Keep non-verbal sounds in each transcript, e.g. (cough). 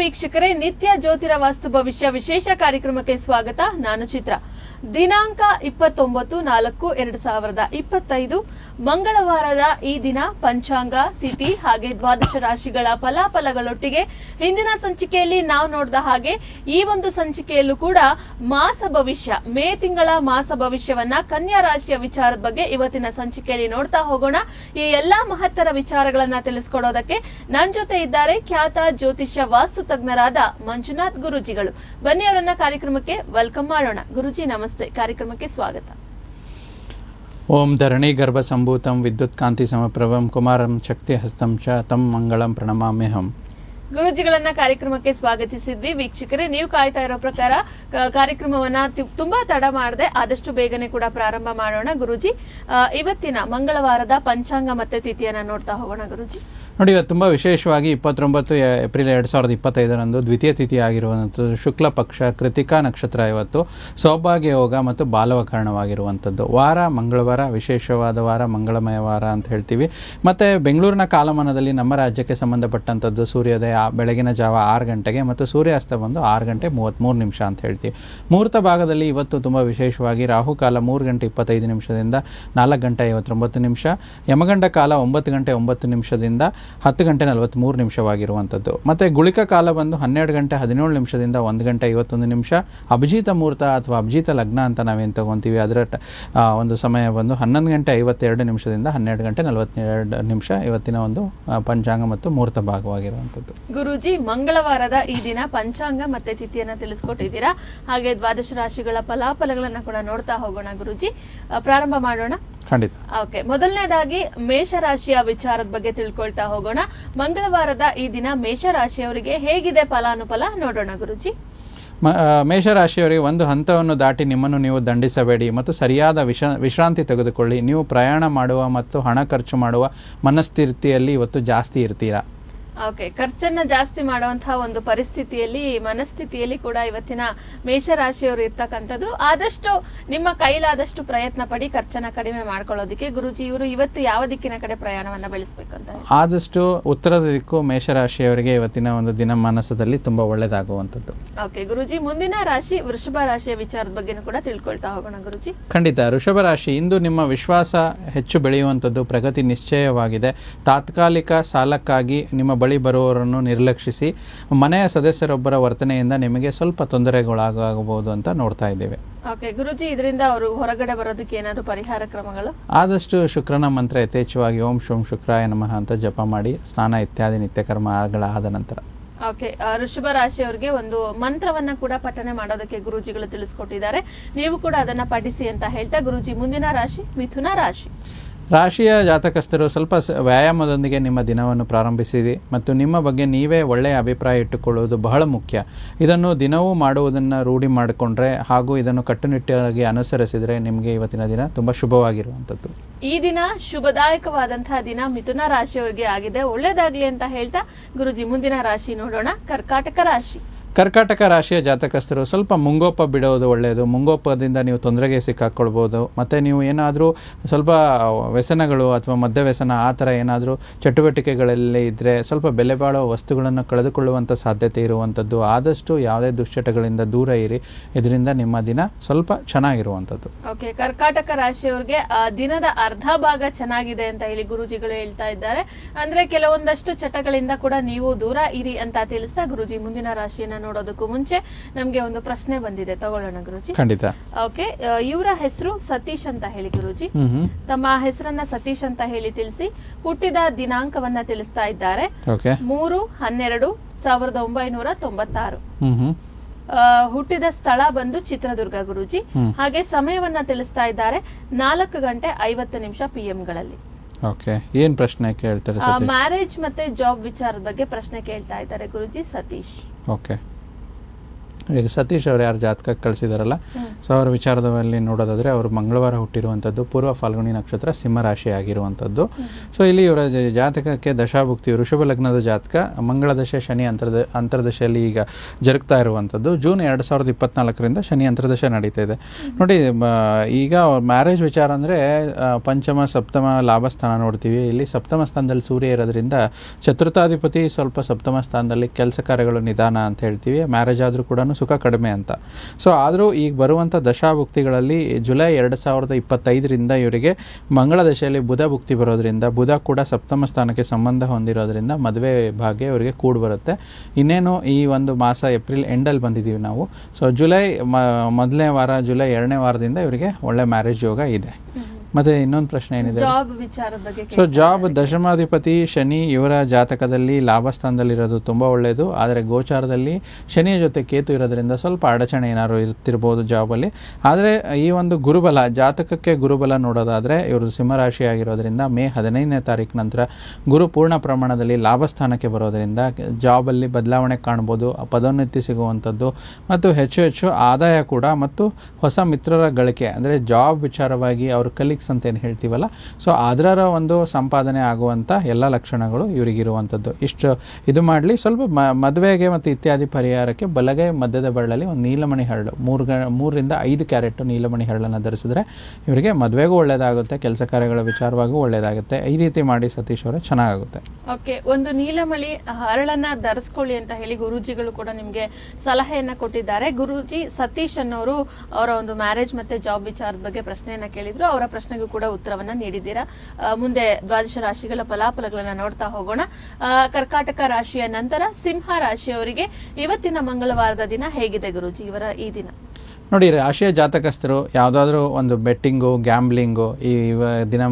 ವೀಕ್ಷಕರೇ ನಿತ್ಯ ಜ್ಯೋತಿರ ವಾಸ್ತು ಭವಿಷ್ಯ ವಿಶೇಷ ಕಾರ್ಯಕ್ರಮಕ್ಕೆ ಸ್ವಾಗತ. ನಾನು ಚಿತ್ರ. ದಿನಾಂಕ ಇಪ್ಪತ್ತೊಂಬತ್ತು ನಾಲ್ಕು ಎರಡು ಸಾವಿರದ ಇಪ್ಪತ್ತೈದು, ಮಂಗಳವಾರದ ಈ ದಿನ ಪಂಚಾಂಗ, ತಿಥಿ ಹಾಗೆ ದ್ವಾದಶ ರಾಶಿಗಳ ಫಲಾಫಲಗಳೊಟ್ಟಿಗೆ ಹಿಂದಿನ ಸಂಚಿಕೆಯಲ್ಲಿ ನಾವು ನೋಡಿದ ಹಾಗೆ ಈ ಒಂದು ಸಂಚಿಕೆಯಲ್ಲೂ ಕೂಡ ಮಾಸ ಭವಿಷ್ಯ, ಮೇ ತಿಂಗಳ ಮಾಸ ಭವಿಷ್ಯವನ್ನ ಕನ್ಯಾ ರಾಶಿಯ ವಿಚಾರದ ಬಗ್ಗೆ ಇವತ್ತಿನ ಸಂಚಿಕೆಯಲ್ಲಿ ನೋಡ್ತಾ ಹೋಗೋಣ. ಈ ಎಲ್ಲಾ ಮಹತ್ತರ ವಿಚಾರಗಳನ್ನ ತಿಳಿಸ್ಕೊಡೋದಕ್ಕೆ ನನ್ನ ಜೊತೆ ಇದ್ದಾರೆ ಖ್ಯಾತ ಜ್ಯೋತಿಷ್ಯ ವಾಸ್ತು ತಜ್ಞರಾದ ಮಂಜುನಾಥ್ ಗುರುಜಿಗಳು. ಬನ್ನಿ ಅವರನ್ನ ಕಾರ್ಯಕ್ರಮಕ್ಕೆ ವೆಲ್ಕಮ್ ಮಾಡೋಣ. ಗುರುಜಿ, ನಮಸ್ತೆ. ಕಾರ್ಯಕ್ರಮಕ್ಕೆ ಸ್ವಾಗತ ಓಂ ಧರಣಿ ಗರ್ಭ ಸಂಭೂತಂ ವಿದ್ಯುತ್ ಕಾಂತಿ ಸಮಪ್ರಭಂ ಕುಮಾರಂ ಶಕ್ತಿ ಹಸ್ತಂ ಚ ತಂ ಮಂಗಳಂ ಪ್ರಣಮಾಮ್ಯಹಂ ಗುರುಜಿಗಳನ್ನ ಕಾರ್ಯಕ್ರಮಕ್ಕೆ ಸ್ವಾಗತಿಸಿದ್ವಿ. ವೀಕ್ಷಕರೇ, ನೀವು ಕಾಯ್ತಾ ಇರೋ ಪ್ರಕಾರ ಕಾರ್ಯಕ್ರಮವನ್ನ ತುಂಬಾ ತಡ ಮಾಡದೆ ಆದಷ್ಟು ಬೇಗನೆ ಕೂಡ ಪ್ರಾರಂಭ ಮಾಡೋಣ. ಗುರುಜಿ ಇವತ್ತಿನ ಮಂಗಳವಾರದ ಪಂಚಾಂಗ ಮತ್ತೆ ತಿಥಿಯನ್ನ ನೋಡ್ತಾ ಹೋಗೋಣ ಗುರುಜಿ. ನೋಡಿ, ಇವತ್ತು ತುಂಬಾ ವಿಶೇಷವಾಗಿ ಇಪ್ಪತ್ತೊಂಬತ್ತು ಏಪ್ರಿಲ್ ಎರಡ್ ಸಾವಿರದ ಇಪ್ಪತ್ತೈದರಂದು ದ್ವಿತೀಯ ತಿಥಿ ಆಗಿರುವಂಥದ್ದು ಶುಕ್ಲ ಪಕ್ಷ, ಕೃತಿಕಾ ನಕ್ಷತ್ರ ಇವತ್ತು. ಸೌಭಾಗ್ಯ ಯೋಗ ಮತ್ತು ಬಾಲವಕರಣವಾಗಿರುವಂಥದ್ದು. ವಾರ, ಮಂಗಳವಾರ, ವಿಶೇಷವಾದ ವಾರ, ಮಂಗಳಮಯ ವಾರ ಅಂತ ಹೇಳ್ತೀವಿ. ಮತ್ತು ಬೆಂಗಳೂರಿನ ಕಾಲಮಾನದಲ್ಲಿ ನಮ್ಮ ರಾಜ್ಯಕ್ಕೆ ಸಂಬಂಧಪಟ್ಟಂಥದ್ದು ಸೂರ್ಯೋದಯ ಬೆಳಗಿನ ಜಾವ ಆರು ಗಂಟೆಗೆ ಮತ್ತು ಸೂರ್ಯಾಸ್ತ ಬಂದು ಆರು ಗಂಟೆ ಮೂವತ್ತ್ಮೂರು ನಿಮಿಷ ಅಂತ ಹೇಳ್ತೀವಿ. ಮುಹೂರ್ತ ಭಾಗದಲ್ಲಿ ಇವತ್ತು ತುಂಬ ವಿಶೇಷವಾಗಿ ರಾಹುಕಾಲ ಮೂರು ಗಂಟೆ ಇಪ್ಪತ್ತೈದು ನಿಮಿಷದಿಂದ ನಾಲ್ಕು ಗಂಟೆ ಐವತ್ತೊಂಬತ್ತು ನಿಮಿಷ, ಯಮಗಂಡ ಕಾಲ ಒಂಬತ್ತು ಗಂಟೆ ಒಂಬತ್ತು ನಿಮಿಷದಿಂದ ಹತ್ತು ಗಂಟೆ ನಲವತ್ತ್ಮೂರು ನಿಮಿಷವಾಗಿರುವಂಥದ್ದು. ಮತ್ತು ಗುಳಿಕ ಕಾಲ ಬಂದು ಹನ್ನೆರಡು ಗಂಟೆ ಹದಿನೇಳು ನಿಮಿಷದಿಂದ ಒಂದು ಗಂಟೆ ಐವತ್ತೊಂದು ನಿಮಿಷ, ಅಭಿಜಿತ ಮುಹೂರ್ತ ಅಥವಾ ಅಭಿಜಿತ ಲಗ್ನ ಅಂತ ನಾವೇನು ತಗೊತೀವಿ, ಅದರ ಒಂದು ಸಮಯ ಬಂದು ಹನ್ನೊಂದು ಗಂಟೆ ಐವತ್ತೆರಡು ನಿಮಿಷದಿಂದ ಹನ್ನೆರಡು ಗಂಟೆ ನಲವತ್ತೆರಡು ನಿಮಿಷ ಇವತ್ತಿನ ಒಂದು ಪಂಚಾಂಗ ಮತ್ತು ಮುಹೂರ್ತ ಭಾಗವಾಗಿರುವಂಥದ್ದು. ಗುರುಜಿ ಮಂಗಳವಾರದ ಈ ದಿನ ಪಂಚಾಂಗ ಮತ್ತೆ ತಿಥಿಯನ್ನ ತಿಳಿಸ್ಕೊಟ್ಟಿದ್ದೀರಾ? ಹಾಗೆ ದ್ವಾದಶ ರಾಶಿಗಳ ಫಲಾಫಲಗಳನ್ನ ಕೂಡ ನೋಡ್ತಾ ಹೋಗೋಣ ಗುರುಜಿ. ಪ್ರಾರಂಭ ಮಾಡೋಣ? ಖಂಡಿತ. ಓಕೆ ಮೊದಲನೇದಾಗಿ ಮೇಷರಾಶಿಯ ವಿಚಾರದ ಬಗ್ಗೆ ತಿಳ್ಕೊಳ್ತಾ ಹೋಗೋಣ. ಮಂಗಳವಾರದ ಈ ದಿನ ಮೇಷರಾಶಿಯವರಿಗೆ ಹೇಗಿದೆ ಫಲಾನುಫಲ ನೋಡೋಣ ಗುರುಜಿ. ಮೇಷರಾಶಿಯವರಿಗೆ ಒಂದು ಹಂತವನ್ನು ದಾಟಿ ನಿಮ್ಮನ್ನು ನೀವು ದಂಡಿಸಬೇಡಿ ಮತ್ತು ಸರಿಯಾದ ವಿಶ ವಿಶ್ರಾಂತಿ ತೆಗೆದುಕೊಳ್ಳಿ. ನೀವು ಪ್ರಯಾಣ ಮಾಡುವ ಮತ್ತು ಹಣ ಖರ್ಚು ಮಾಡುವ ಮನಸ್ಥಿತಿಯಲ್ಲಿ ಇವತ್ತು ಜಾಸ್ತಿ ಇರ್ತೀರಾ? ಓಕೆ ಖರ್ಚನ್ನ ಜಾಸ್ತಿ ಮಾಡುವಂತಹ ಒಂದು ಪರಿಸ್ಥಿತಿಯಲ್ಲಿ ಮನಸ್ಥಿತಿಯಲ್ಲಿ ಕೂಡ ಇವತ್ತಿನ ಮೇಷರಾಶಿಯವರು ಇರ್ತಕ್ಕಂಥದ್ದು. ಆದಷ್ಟು ನಿಮ್ಮ ಕೈಲಾದಷ್ಟು ಪ್ರಯತ್ನ ಪಡಿ ಖರ್ಚನ್ನ ಕಡಿಮೆ ಮಾಡ್ಕೊಳ್ಳೋದಕ್ಕೆ. ಗುರುಜಿ ಇವರು ಇವತ್ತು ಯಾವ ದಿಕ್ಕಿನ ಕಡೆ ಪ್ರಯಾಣವನ್ನ ಬೆಳೆಸಬೇಕಂತ ಆದಷ್ಟು ಉತ್ತರದ ದಿಕ್ಕು ಮೇಷರಾಶಿಯವರಿಗೆ ಇವತ್ತಿನ ಒಂದು ದಿನ ಮನಸ್ಸದಲ್ಲಿ ತುಂಬಾ ಒಳ್ಳೇದಾಗುವಂತದ್ದು ಓಕೆ ಗುರುಜಿ ಮುಂದಿನ ರಾಶಿ ವೃಷಭ ರಾಶಿಯ ವಿಚಾರದ ಬಗ್ಗೆನೂ ಕೂಡ ತಿಳ್ಕೊಳ್ತಾ ಹೋಗೋಣ ಗುರುಜಿ. ಖಂಡಿತ ವೃಷಭ ರಾಶಿ ಇಂದು ನಿಮ್ಮ ವಿಶ್ವಾಸ ಹೆಚ್ಚು ಬೆಳೆಯುವಂತದ್ದು ಪ್ರಗತಿ ನಿಶ್ಚಯವಾಗಿದೆ. ತಾತ್ಕಾಲಿಕ ಸಾಲಕ್ಕಾಗಿ ನಿಮ್ಮ ಬಳಿ ಬರುವವರನ್ನು ನಿರ್ಲಕ್ಷಿಸಿ ಮನೆಯ ಸದಸ್ಯರೊಬ್ಬರ ವರ್ತನೆಯಿಂದ ನಿಮಗೆ ಸ್ವಲ್ಪ ತೊಂದರೆಗೊಳಗಾಗಬಹುದು ಅಂತ ನೋಡ್ತಾ ಇದ್ದೇವೆ. ಓಕೆ ಗುರುಜಿ ಇದರಿಂದ ಅವರು ಹೊರಗಡೆ ಬರೋದಕ್ಕೆ ಏನಾದರೂ ಪರಿಹಾರ ಕ್ರಮಗಳು? ಆದಷ್ಟು ಶುಕ್ರನ ಮಂತ್ರ ಯಥೇಚ್ಛವಾಗಿ ಓಂ ಶೋಂ ಶುಕ್ರಾಯ ನಮಃ ಅಂತ ಜಪ ಮಾಡಿ ಸ್ನಾನ ಇತ್ಯಾದಿ ನಿತ್ಯಕರ್ಮಗಳ ಆದ ನಂತರ. ಓಕೆ ಋಷಭ ರಾಶಿಯವರಿಗೆ ಒಂದು ಮಂತ್ರವನ್ನ ಕೂಡ ಪಠನೆ ಮಾಡೋದಕ್ಕೆ ಗುರುಜಿಗಳು ತಿಳಿಸ್ಕೊಟ್ಟಿದ್ದಾರೆ. ನೀವು ಕೂಡ ಅದನ್ನ ಪಠಿಸಿ ಅಂತ ಹೇಳ್ತಾ ಗುರುಜಿ ಮುಂದಿನ ರಾಶಿ ಮಿಥುನ ರಾಶಿ. ರಾಶಿಯ ಜಾತಕಸ್ಥರು ಸ್ವಲ್ಪ ವ್ಯಾಯಾಮದೊಂದಿಗೆ ನಿಮ್ಮ ದಿನವನ್ನು ಪ್ರಾರಂಭಿಸಿರಿ ಮತ್ತು ನಿಮ್ಮ ಬಗ್ಗೆ ನೀವೇ ಒಳ್ಳೆಯ ಅಭಿಪ್ರಾಯ ಇಟ್ಟುಕೊಳ್ಳುವುದು ಬಹಳ ಮುಖ್ಯ. ಇದನ್ನು ದಿನವೂ ಮಾಡುವುದನ್ನು ರೂಢಿ ಮಾಡಿಕೊಂಡ್ರೆ ಹಾಗೂ ಇದನ್ನು ಕಟ್ಟುನಿಟ್ಟಾಗಿ ಅನುಸರಿಸಿದರೆ ನಿಮಗೆ ಇವತ್ತಿನ ದಿನ ತುಂಬ ಶುಭವಾಗಿರುವಂಥದ್ದು. ಈ ದಿನ ಶುಭದಾಯಕವಾದಂತಹ ದಿನ ಮಿಥುನ ರಾಶಿಯವರಿಗೆ ಆಗಿದೆ. ಒಳ್ಳೆಯದಾಗಲಿ ಅಂತ ಹೇಳ್ತಾ ಗುರುಜಿ, ಮುಂದಿನ ರಾಶಿ ನೋಡೋಣ. ಕರ್ಕಾಟಕ ರಾಶಿ. ಕರ್ಕಾಟಕ ರಾಶಿಯ ಜಾತಕಸ್ಥರು ಸ್ವಲ್ಪ ಮುಂಗೋಪ ಬಿಡೋದು ಒಳ್ಳೆಯದು ಮುಂಗೋಪದಿಂದ ನೀವು ತೊಂದರೆಗೆ ಸಿಕ್ಕಾಕ್ಕೊಳ್ಬೋದು ಮತ್ತು ನೀವು ಏನಾದರೂ ಸ್ವಲ್ಪ ವ್ಯಸನಗಳು ಅಥವಾ ಮದ್ಯ ವ್ಯಸನ ಆ ಥರ ಏನಾದರೂ ಚಟುವಟಿಕೆಗಳಲ್ಲಿ ಇದ್ದರೆ ಸ್ವಲ್ಪ ಬೆಲೆ ಬಾಳೋ ವಸ್ತುಗಳನ್ನು ಕಳೆದುಕೊಳ್ಳುವಂಥ ಸಾಧ್ಯತೆ ಇರುವಂಥದ್ದು ಆದಷ್ಟು ಯಾವುದೇ ದುಶ್ಚಟಗಳಿಂದ ದೂರ ಇರಿ. ಇದರಿಂದ ನಿಮ್ಮ ದಿನ ಸ್ವಲ್ಪ ಚೆನ್ನಾಗಿರುವಂಥದ್ದು ಓಕೆ, ಕರ್ಕಾಟಕ ರಾಶಿಯವರಿಗೆ ದಿನದ ಅರ್ಧ ಭಾಗ ಚೆನ್ನಾಗಿದೆ ಅಂತ ಹೇಳಿ ಗುರುಜಿಗಳು ಹೇಳ್ತಾ ಇದ್ದಾರೆ. ಅಂದರೆ ಕೆಲವೊಂದಷ್ಟು ಚಟಗಳಿಂದ ಕೂಡ ನೀವು ದೂರ ಇರಿ ಅಂತ ತಿಳಿಸ್ತಾ ಗುರುಜಿ ಮುಂದಿನ ರಾಶಿಯನ್ನ ನೋಡೋದಕ್ಕೂ ಮುಂಚೆ ನಮ್ಗೆ ಒಂದು ಪ್ರಶ್ನೆ ಬಂದಿದೆ. ತಗೊಳ್ಳೋಣ ಗುರುಜಿ. ಖಂಡಿತ. ಓಕೆ ಇವರ ಹೆಸರು ಸತೀಶ್ ಅಂತ ಹೇಳಿ ಗುರುಜಿ. ತಮ್ಮ ಹೆಸರನ್ನ ಸತೀಶ್ ಅಂತ ಹೇಳಿ ತಿಳಿಸಿ ಹುಟ್ಟಿದ ದಿನಾಂಕವನ್ನ ತಿಳಿಸ್ತಾ ಇದ್ದಾರೆ. ಮೂರು ಹನ್ನೆರಡು ಸಾವಿರದ ಒಂಬೈನೂರ ತೊಂಬತ್ತಾರು. ಹುಟ್ಟಿದ ಸ್ಥಳ ಬಂದು ಚಿತ್ರದುರ್ಗ ಗುರುಜಿ. ಹಾಗೆ ಸಮಯವನ್ನ ತಿಳಿಸ್ತಾ ಇದ್ದಾರೆ ನಾಲ್ಕು ಗಂಟೆ ಐವತ್ತು ನಿಮಿಷ ಪಿ ಗಳಲ್ಲಿ. ಓಕೆ. ಏನು ಪ್ರಶ್ನೆ ಕೇಳ್ತಾರೆ ಮ್ಯಾರೇಜ್ ಮತ್ತೆ ಜಾಬ್ ವಿಚಾರದ ಬಗ್ಗೆ ಪ್ರಶ್ನೆ ಕೇಳ್ತಾ ಇದ್ದಾರೆ ಗುರುಜಿ ಸತೀಶ್. ಓಕೆ. ಈಗ ಸತೀಶ್ ಅವರು ಯಾರು ಜಾತಕಕ್ಕೆ ಕಳಿಸಿದಾರಲ್ಲ ಸೊ ಅವ್ರ ವಿಚಾರದಲ್ಲಿ ನೋಡೋದಾದ್ರೆ ಅವರು ಮಂಗಳವಾರ ಹುಟ್ಟಿರುವಂಥದ್ದು ಪೂರ್ವ ಫಾಲ್ಗುಣಿ ನಕ್ಷತ್ರ ಸಿಂಹರಾಶಿ ಆಗಿರುವಂಥದ್ದು ಸೊ ಇಲ್ಲಿ ಇವರ ಜಾತಕಕ್ಕೆ ದಶಾಭುಕ್ತಿ ಋಷಭ ಲಗ್ನದ ಜಾತಕ ಮಂಗಳ ದಶೆ ಶನಿ ಅಂತರ್ದ ಅಂತರ್ದಶೆಯಲ್ಲಿ ಈಗ ಜರುಗ್ತಾ ಇರುವಂಥದ್ದು. ಜೂನ್ ಎರಡು ಸಾವಿರದ ಇಪ್ಪತ್ನಾಲ್ಕರಿಂದ ಶನಿ ಅಂತರ್ದಶೆ ನಡೀತಾ ಇದೆ. ನೋಡಿ ಈಗ ಮ್ಯಾರೇಜ್ ವಿಚಾರ ಅಂದರೆ ಪಂಚಮ ಸಪ್ತಮ ಲಾಭ ಸ್ಥಾನ ನೋಡ್ತೀವಿ. ಇಲ್ಲಿ ಸಪ್ತಮ ಸ್ಥಾನದಲ್ಲಿ ಸೂರ್ಯ ಇರೋದ್ರಿಂದ ಚತುರ್ಥಾಧಿಪತಿ ಸ್ವಲ್ಪ ಸಪ್ತಮ ಸ್ಥಾನದಲ್ಲಿ ಕೆಲಸ ಕಾರ್ಯಗಳು ನಿಧಾನ ಅಂತ ಹೇಳ್ತೀವಿ. ಮ್ಯಾರೇಜ್ ಆದರೂ ಕೂಡ ಸುಖ ಕಡಿಮೆ ಅಂತ. ಸೊ ಆದರೂ ಈಗ ಬರುವಂಥ ದಶಾಭುಕ್ತಿಗಳಲ್ಲಿ ಜುಲೈ ಎರಡು ಸಾವಿರದ ಇಪ್ಪತ್ತೈದರಿಂದ ಇವರಿಗೆ ಮಂಗಳ ದಶೆಯಲ್ಲಿ ಬುಧ ಭುಕ್ತಿ ಬರೋದ್ರಿಂದ, ಬುಧ ಕೂಡ ಸಪ್ತಮ ಸ್ಥಾನಕ್ಕೆ ಸಂಬಂಧ ಹೊಂದಿರೋದ್ರಿಂದ ಮದುವೆ ಭಾಗ್ಯ ಇವರಿಗೆ ಕೂಡ್ ಬರುತ್ತೆ. ಇನ್ನೇನು ಈ ಒಂದು ಮಾಸ ಏಪ್ರಿಲ್ ಎಂಡಲ್ಲಿ ಬಂದಿದ್ದೀವಿ ನಾವು. ಸೊ ಜುಲೈ ಮೊದಲನೇ ವಾರ, ಜುಲೈ ಎರಡನೇ ವಾರದಿಂದ ಇವರಿಗೆ ಒಳ್ಳೆ ಮ್ಯಾರೇಜ್ ಯೋಗ ಇದೆ. ಮತ್ತೆ ಇನ್ನೊಂದು ಪ್ರಶ್ನೆ ಏನಿದೆ? ಜಾಬ್ ವಿಚಾರದ ಬಗ್ಗೆ ಸೊ ಜಾಬ್ ದಶಮಾಧಿಪತಿ ಶನಿ ಇವರ ಜಾತಕದಲ್ಲಿ ಲಾಭ ಸ್ಥಾನದಲ್ಲಿರೋದು ತುಂಬ ಒಳ್ಳೆಯದು ಆದರೆ ಗೋಚಾರದಲ್ಲಿ ಶನಿಯ ಜೊತೆ ಕೇತು ಇರೋದ್ರಿಂದ ಸ್ವಲ್ಪ ಅಡಚಣೆ ಏನಾದ್ರು ಇರ್ತಿರ್ಬೋದು ಜಾಬಲ್ಲಿ ಆದರೆ ಈ ಒಂದು ಗುರುಬಲ ಜಾತಕಕ್ಕೆ ಗುರುಬಲ ನೋಡೋದಾದರೆ ಇವರು ಸಿಂಹರಾಶಿ ಆಗಿರೋದ್ರಿಂದ ಮೇ ಹದಿನೈದನೇ ತಾರೀಕು ನಂತರ ಗುರು ಪೂರ್ಣ ಪ್ರಮಾಣದಲ್ಲಿ ಲಾಭ ಸ್ಥಾನಕ್ಕೆ ಬರೋದ್ರಿಂದ ಜಾಬಲ್ಲಿ ಬದಲಾವಣೆ ಕಾಣ್ಬೋದು ಪದೋನ್ನತಿ ಸಿಗುವಂಥದ್ದು ಮತ್ತು ಹೆಚ್ಚು ಹೆಚ್ಚು ಆದಾಯ ಕೂಡ. ಮತ್ತು ಹೊಸ ಮಿತ್ರರ ಗಳಿಕೆ ಅಂದರೆ ಜಾಬ್ ವಿಚಾರವಾಗಿ ಅವ್ರ ಕಲೀಗ್ಸ್ ಅಂತ ಏನು ಹೇಳ್ತೀವಲ್ಲ? ಸೊ ಅದರ ಒಂದು ಸಂಪಾದನೆ ಆಗುವಂಥ ಎಲ್ಲ ಲಕ್ಷಣಗಳು ಇವರಿಗಿರುವಂಥದ್ದು ಇಷ್ಟು ಇದು ಮಾಡಲಿ, ಸ್ವಲ್ಪ ಮದುವೆಗೆ ಮತ್ತು ಇತ್ಯಾದಿ ಪರಿಹಾರಕ್ಕೆ ಬಲಗೈ ಮಧ್ಯದ ಬಳ್ಳಲ್ಲಿ ಒಂದು ನೀಲಮಣಿ ಹರಳು. ಮೂರು ಗ, ಮೂರರಿಂದ ಐದು ಕ್ಯಾರೆಟ್ ನೀಲಮಣಿ ಹರಳನ್ನು ಧರಿಸಿದ್ರೆ ಇವರಿಗೆ ಮದುವೆಗೂ ಒಳ್ಳೆಯದಾಗುತ್ತೆ ಕೆಲಸ ಕಾರ್ಯಗಳ ವಿಚಾರವಾಗೂ ಒಳ್ಳೆಯದಾಗುತ್ತೆ ಈ ರೀತಿ ಮಾಡಿ ಸತೀಶ್ ಅವರೇ ಚೆನ್ನಾಗುತ್ತೆ ಓಕೆ, ಒಂದು ನೀಲಮಳಿ ಹರಳನ್ನ ಧರಿಸ್ಕೊಳ್ಳಿ ಅಂತ ಹೇಳಿ ಗುರುಜಿಗಳು ಕೂಡ ನಿಮ್ಗೆ ಸಲಹೆಯನ್ನ ಕೊಟ್ಟಿದ್ದಾರೆ. ಗುರುಜಿ ಸತೀಶ್ ಅನ್ನೋರು ಅವರ ಒಂದು ಮ್ಯಾರೇಜ್ ಮತ್ತೆ ಜಾಬ್ ವಿಚಾರದ ಬಗ್ಗೆ ಪ್ರಶ್ನೆಯನ್ನ ಕೇಳಿದ್ರು. ಅವರ ಪ್ರಶ್ನೆಗೂ ಕೂಡ ಉತ್ತರವನ್ನ ನೀಡಿದ್ದೀರಾ? ಮುಂದೆ ದ್ವಾದಶ ರಾಶಿಗಳ ಫಲಾಫಲಗಳನ್ನ ನೋಡ್ತಾ ಹೋಗೋಣ. ಕರ್ಕಾಟಕ ರಾಶಿಯ ನಂತರ ಸಿಂಹ ರಾಶಿಯವರಿಗೆ ಇವತ್ತಿನ ಮಂಗಳವಾರದ ದಿನ ಹೇಗಿದೆ ಗುರುಜಿ? ಇವರ ಈ ದಿನ. ನೋಡಿ ರಾಶಿಯ ಜಾತಕಸ್ಥರು ಯಾವುದಾದ್ರೂ ಒಂದು ಬೆಟ್ಟಿಂಗು, ಗ್ಯಾಂಬ್ಲಿಂಗು ಈ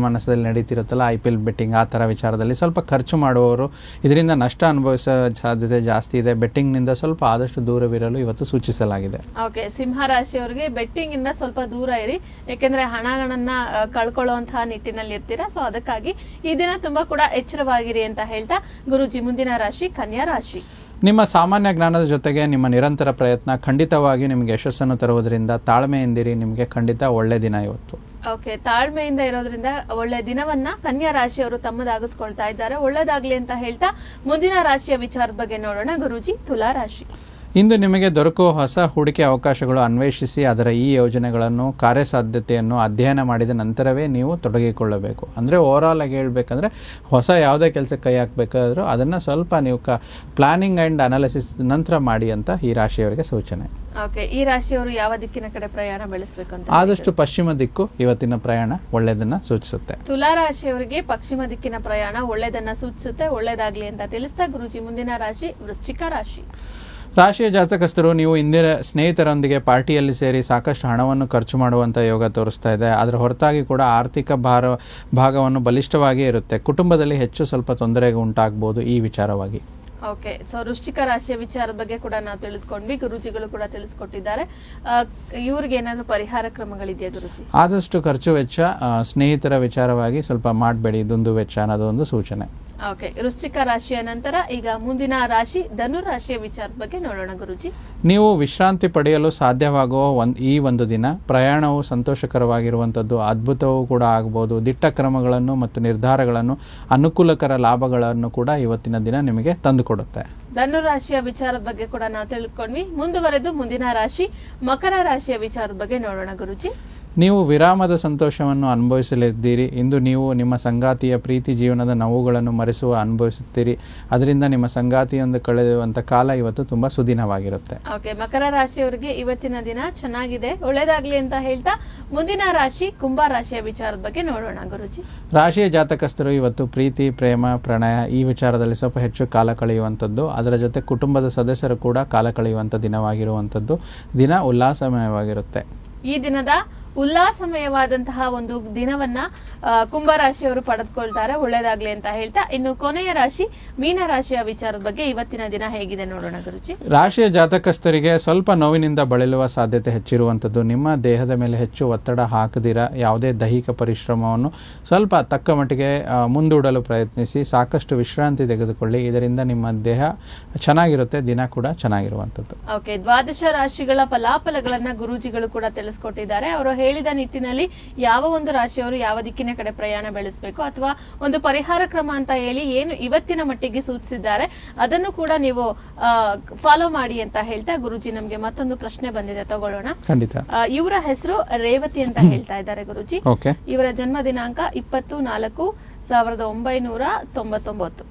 ಮನಸ್ಸಲ್ಲಿ ನಡೀತಿರುತ್ತಲ್ಲ, ಐ ಪಿ ಎಲ್ ಬೆಟ್ಟಿಂಗ್, ಆ ಥರ ವಿಚಾರದಲ್ಲಿ ಸ್ವಲ್ಪ ಖರ್ಚು ಮಾಡುವವರು, ಇದರಿಂದ ನಷ್ಟ ಅನುಭವಿಸೋ ಸಾಧ್ಯತೆ ಜಾಸ್ತಿ ಇದೆ. ಬೆಟ್ಟಿಂಗ್ನಿಂದ ಸ್ವಲ್ಪ ಆದಷ್ಟು ದೂರವಿರಲು ಇವತ್ತು ಸೂಚಿಸಲಾಗಿದೆ. ಓಕೆ, ಸಿಂಹ ರಾಶಿಯವರಿಗೆ ಬೆಟ್ಟಿಂಗ್ ಇಂದ ಸ್ವಲ್ಪ ದೂರ ಇರಿ. ಯಾಕೆಂದ್ರೆ ಹಣಗಳನ್ನು ಕಳ್ಕೊಳ್ಳುವಂತಹ ನಿಟ್ಟಿನಲ್ಲಿ ಇರ್ತೀರಾ, ಸೊ ಅದಕ್ಕಾಗಿ ಈ ದಿನ ತುಂಬಾ ಕೂಡ ಎಚ್ಚರವಾಗಿರಿ ಅಂತ ಹೇಳ್ತಾ ಗುರುಜಿ ಮುಂದಿನ ರಾಶಿ, ಕನ್ಯಾ ರಾಶಿ. ನಿಮ್ಮ ಸಾಮಾನ್ಯ ಜ್ಞಾನದ ಜೊತೆಗೆ ನಿಮ್ಮ ನಿರಂತರ ಪ್ರಯತ್ನ ಖಂಡಿತವಾಗಿ ನಿಮಗೆ ಯಶಸ್ಸನ್ನು ತರುವುದರಿಂದ ತಾಳ್ಮೆಯಿಂದಿರಿ, ನಿಮಗೆ ಖಂಡಿತ ಒಳ್ಳೆ ದಿನ ಇವತ್ತು. ಓಕೆ ತಾಳ್ಮೆಯಿಂದ ಇರೋದ್ರಿಂದ ಒಳ್ಳೆ ದಿನವನ್ನ ಕನ್ಯಾ ರಾಶಿಯವರು ತಮ್ಮದಾಗಿಸ್ಕೊಳ್ತಾ ಇದ್ದಾರೆ. ಒಳ್ಳೇದಾಗ್ಲಿ ಅಂತ ಹೇಳ್ತಾ ಮುಂದಿನ ರಾಶಿಯ ವಿಚಾರದ ಬಗ್ಗೆ ನೋಡೋಣ. ಗುರುಜಿ, ತುಲಾ ರಾಶಿ. ಇಂದು ನಿಮಗೆ ದೊರಕುವ ಹೊಸ ಹೂಡಿಕೆ ಅವಕಾಶಗಳು ಅನ್ವೇಷಿಸಿ ಅದರ ಈ ಯೋಜನೆಗಳನ್ನು ಕಾರ್ಯಸಾಧ್ಯತೆಯನ್ನು ಅಧ್ಯಯನ ಮಾಡಿದ ನಂತರವೇ ನೀವು ತೊಡಗಿಕೊಳ್ಳಬೇಕು. ಅಂದರೆ ಓವರಾಲ್ ಆಗಿ ಹೇಳಬೇಕಂದ್ರೆ ಹೊಸ ಯಾವುದೇ ಕೆಲಸಕ್ಕೆ ಕೈ ಹಾಕಬೇಕಾದ್ರೂ ಅದನ್ನು ಸ್ವಲ್ಪ ನೀವು ಕ ಪ್ಲಾನಿಂಗ್ ಆ್ಯಂಡ್ ಅನಾಲಿಸಿಸ್ ನಂತರ ಮಾಡಿ ಅಂತ ಈ ರಾಶಿಯವರಿಗೆ ಸೂಚನೆ. ಓಕೆ ಈ ರಾಶಿಯವರು ಯಾವ ದಿಕ್ಕಿನ ಕಡೆ ಪ್ರಯಾಣ ಬೆಳೆಸಬೇಕು ಆದಷ್ಟು ಪಶ್ಚಿಮ ದಿಕ್ಕು ಇವತ್ತಿನ ಪ್ರಯಾಣ ಒಳ್ಳೆಯದನ್ನು ಸೂಚಿಸುತ್ತೆ. ತುಲಾ ರಾಶಿಯವರಿಗೆ ಪಶ್ಚಿಮ ದಿಕ್ಕಿನ ಪ್ರಯಾಣ ಒಳ್ಳೆಯದನ್ನ ಸೂಚಿಸುತ್ತೆ ಒಳ್ಳೆಯದಾಗಲಿ ಅಂತ ತಿಳಿಸ್ತಾ ಗುರುಜಿ ಮುಂದಿನ ರಾಶಿ ವೃಶ್ಚಿಕ ರಾಶಿ. ರಾಶಿಯ ಜಾತಕಸ್ಥರು ನೀವು ಇಂದಿನ ಸ್ನೇಹಿತರೊಂದಿಗೆ ಪಾರ್ಟಿಯಲ್ಲಿ ಸೇರಿ ಸಾಕಷ್ಟು ಹಣವನ್ನು ಖರ್ಚು ಮಾಡುವಂಥ ಯೋಗ ತೋರಿಸ್ತಾ ಇದೆ. ಅದರ ಹೊರತಾಗಿ ಕೂಡ ಆರ್ಥಿಕ ಭಾರ ಭಾಗವನ್ನು ಬಲಿಷ್ಠವಾಗಿಯೇ ಇರುತ್ತೆ. ಕುಟುಂಬದಲ್ಲಿ ಹೆಚ್ಚು ಸ್ವಲ್ಪ ತೊಂದರೆಗೆ ಉಂಟಾಗ್ಬೋದು ಈ ವಿಚಾರವಾಗಿ. ಓಕೆ ಸೊ ವೃಶ್ಚಿಕ ರಾಶಿಯ ವಿಚಾರದ ಬಗ್ಗೆ ಕೂಡ ನಾವು ತಿಳಿದುಕೊಂಡ್ವಿ. ಗುರುಜಿಗಳು ಕೂಡ ತಿಳಿಸ್ಕೊಟ್ಟಿದ್ದಾರೆ. ಇವ್ರಿಗೆ ಏನಾದ್ರು ಪರಿಹಾರ ಕ್ರಮಗಳಿದೆಯಾ ಗುರುಜಿ? ಆದಷ್ಟು ಖರ್ಚು ವೆಚ್ಚ ಸ್ನೇಹಿತರ ವಿಚಾರವಾಗಿ ಸ್ವಲ್ಪ ಮಾಡಬೇಡಿ ದುಂದು ವೆಚ್ಚ ಅನ್ನೋದು ಒಂದು ಸೂಚನೆ. ಓಕೆ ವೃಶ್ಚಿಕ ರಾಶಿಯ ನಂತರ ಈಗ ಮುಂದಿನ ರಾಶಿ ಧನು ರಾಶಿಯ ವಿಚಾರದ ಬಗ್ಗೆ ನೋಡೋಣ ಗುರುಜಿ. ನೀವು ವಿಶ್ರಾಂತಿ ಪಡೆಯಲು ಸಾಧ್ಯವಾಗುವ ಒಂದ್ ಈ ಒಂದು ದಿನ ಪ್ರಯಾಣವು ಸಂತೋಷಕರವಾಗಿರುವಂಥದ್ದು ಅದ್ಭುತವೂ ಕೂಡ ಆಗ್ಬೋದು. ದಿಟ್ಟ ಕ್ರಮಗಳನ್ನು ಮತ್ತು ನಿರ್ಧಾರಗಳನ್ನು ಅನುಕೂಲಕರ ಲಾಭಗಳನ್ನು ಕೂಡ ಇವತ್ತಿನ ದಿನ ನಿಮಗೆ ತಂದುಕೊಡುತ್ತೆ. ಧನು ರಾಶಿಯ ವಿಚಾರದ ಬಗ್ಗೆ ಕೂಡ ನಾವು ತಿಳಿದುಕೊಂಡ್ವಿ ಮುಂದುವರೆದು ಮುಂದಿನ ರಾಶಿ ಮಕರ ರಾಶಿಯ ವಿಚಾರದ ಬಗ್ಗೆ ನೋಡೋಣ ಗುರುಜಿ. ನೀವು ವಿರಾಮದ ಸಂತೋಷವನ್ನು ಅನುಭವಿಸಲಿದ್ದೀರಿ. ಇಂದು ನೀವು ನಿಮ್ಮ ಸಂಗಾತಿಯ ಪ್ರೀತಿ ಜೀವನದ ನೋವುಗಳನ್ನು ಮರೆಸುವ ಅನುಭವಿಸುತ್ತೀರಿ. ಅದರಿಂದ ನಿಮ್ಮ ಸಂಗಾತಿಯೊಂದು ಕಳೆಯುವಂತ ಕಾಲ ಇವತ್ತು ತುಂಬ ಸುದಿನವಾಗಿರುತ್ತೆ. ಓಕೆ ಮಕರ ರಾಶಿಯವರಿಗೆ ಇವತ್ತಿನ ದಿನ ಚೆನ್ನಾಗಿದೆ. ಒಳ್ಳೇದಾಗ್ಲಿ ಅಂತ ಹೇಳ್ತಾ ಮುಂದಿನ ರಾಶಿ ಕುಂಭ ರಾಶಿಯ ವಿಚಾರದ ಬಗ್ಗೆ ನೋಡೋಣ ಗುರುಜಿ. ರಾಶಿಯ ಜಾತಕಸ್ಥರು ಇವತ್ತು ಪ್ರೀತಿ ಪ್ರೇಮ ಪ್ರಣಯ ಈ ವಿಚಾರದಲ್ಲಿ ಸ್ವಲ್ಪ ಹೆಚ್ಚು ಕಾಲ ಕಳೆಯುವಂಥದ್ದು. ಅದರ ಜೊತೆ ಕುಟುಂಬದ ಸದಸ್ಯರು ಕೂಡ ಕಾಲ ಕಳೆಯುವಂಥ ದಿನವಾಗಿರುವಂಥದ್ದು. ದಿನ ಉಲ್ಲಾಸಮಯವಾಗಿರುತ್ತೆ. ಈ ದಿನದ ಉಲ್ಲಾಸಮಯವಾದಂತಹ ಒಂದು ದಿನವನ್ನ ಕುಂಭ ಕುಂಭರಾಶಿಯವರು ಪಡೆದುಕೊಳ್ತಾರೆ ಒಳ್ಳೇದಾಗ್ಲಿ ಅಂತ ಹೇಳ್ತಾ. ಇನ್ನು ಕೊನೆಯ ರಾಶಿ ಮೀನ ರಾಶಿಯ ವಿಚಾರದ ಬಗ್ಗೆ ಇವತ್ತಿನ ದಿನ ಹೇಗಿದೆ ನೋಡೋಣ ಗುರುಜಿ. ರಾಶಿಯ ಜಾತಕಸ್ಥರಿಗೆ ಸ್ವಲ್ಪ ನೋವಿನಿಂದ ಬಳಲುವ ಸಾಧ್ಯತೆ ಹೆಚ್ಚಿರುವಂಥದ್ದು. ನಿಮ್ಮ ದೇಹದ ಮೇಲೆ ಹೆಚ್ಚು ಒತ್ತಡ ಹಾಕದಿರ ಯಾವುದೇ ದೈಹಿಕ ಪರಿಶ್ರಮವನ್ನು ಸ್ವಲ್ಪ ತಕ್ಕ ಮಟ್ಟಿಗೆ ಮುಂದೂಡಲು ಪ್ರಯತ್ನಿಸಿ ಸಾಕಷ್ಟು ವಿಶ್ರಾಂತಿ ತೆಗೆದುಕೊಳ್ಳಿ. ಇದರಿಂದ ನಿಮ್ಮ ದೇಹ ಚೆನ್ನಾಗಿರುತ್ತೆ ದಿನ ಕೂಡ ಚೆನ್ನಾಗಿರುವಂಥದ್ದು. ಓಕೆ ದ್ವಾದಶ ರಾಶಿಗಳ ಫಲಾಫಲಗಳನ್ನ ಗುರೂಜಿಗಳು ಕೂಡ ತಿಳಿಸ್ಕೊಟ್ಟಿದ್ದಾರೆ. ಅವರು ಹೇಳಿದ ನಿಟ್ಟಿನಲ್ಲಿ ಯಾವ ಒಂದು ರಾಶಿಯವರು ಯಾವ ದಿಕ್ಕಿನ ಕಡೆ ಪ್ರಯಾಣ ಬೆಳೆಸಬೇಕು ಅಥವಾ ಒಂದು ಪರಿಹಾರ ಕ್ರಮ ಅಂತ ಹೇಳಿ ಏನು ಇವತ್ತಿನ ಮಟ್ಟಿಗೆ ಸೂಚಿಸಿದ್ದಾರೆ ಅದನ್ನು ಕೂಡ ನೀವು ಫಾಲೋ ಮಾಡಿ ಅಂತ ಹೇಳ್ತಾ ಗುರುಜಿ ನಮ್ಗೆ ಮತ್ತೊಂದು ಪ್ರಶ್ನೆ ಬಂದಿದೆ ತಗೊಳ್ಳೋಣ. ಖಂಡಿತ. ಇವರ ಹೆಸರು ರೇವತಿ ಅಂತ ಹೇಳ್ತಾ ಇದ್ದಾರೆ ಗುರುಜಿ. ಇವರ ಜನ್ಮ ದಿನಾಂಕ ಇಪ್ಪತ್ತು ನಾಲ್ಕು ಸಾವಿರದ ಒಂಬೈನೂರ ತೊಂಬತ್ತೊಂಬತ್ತು.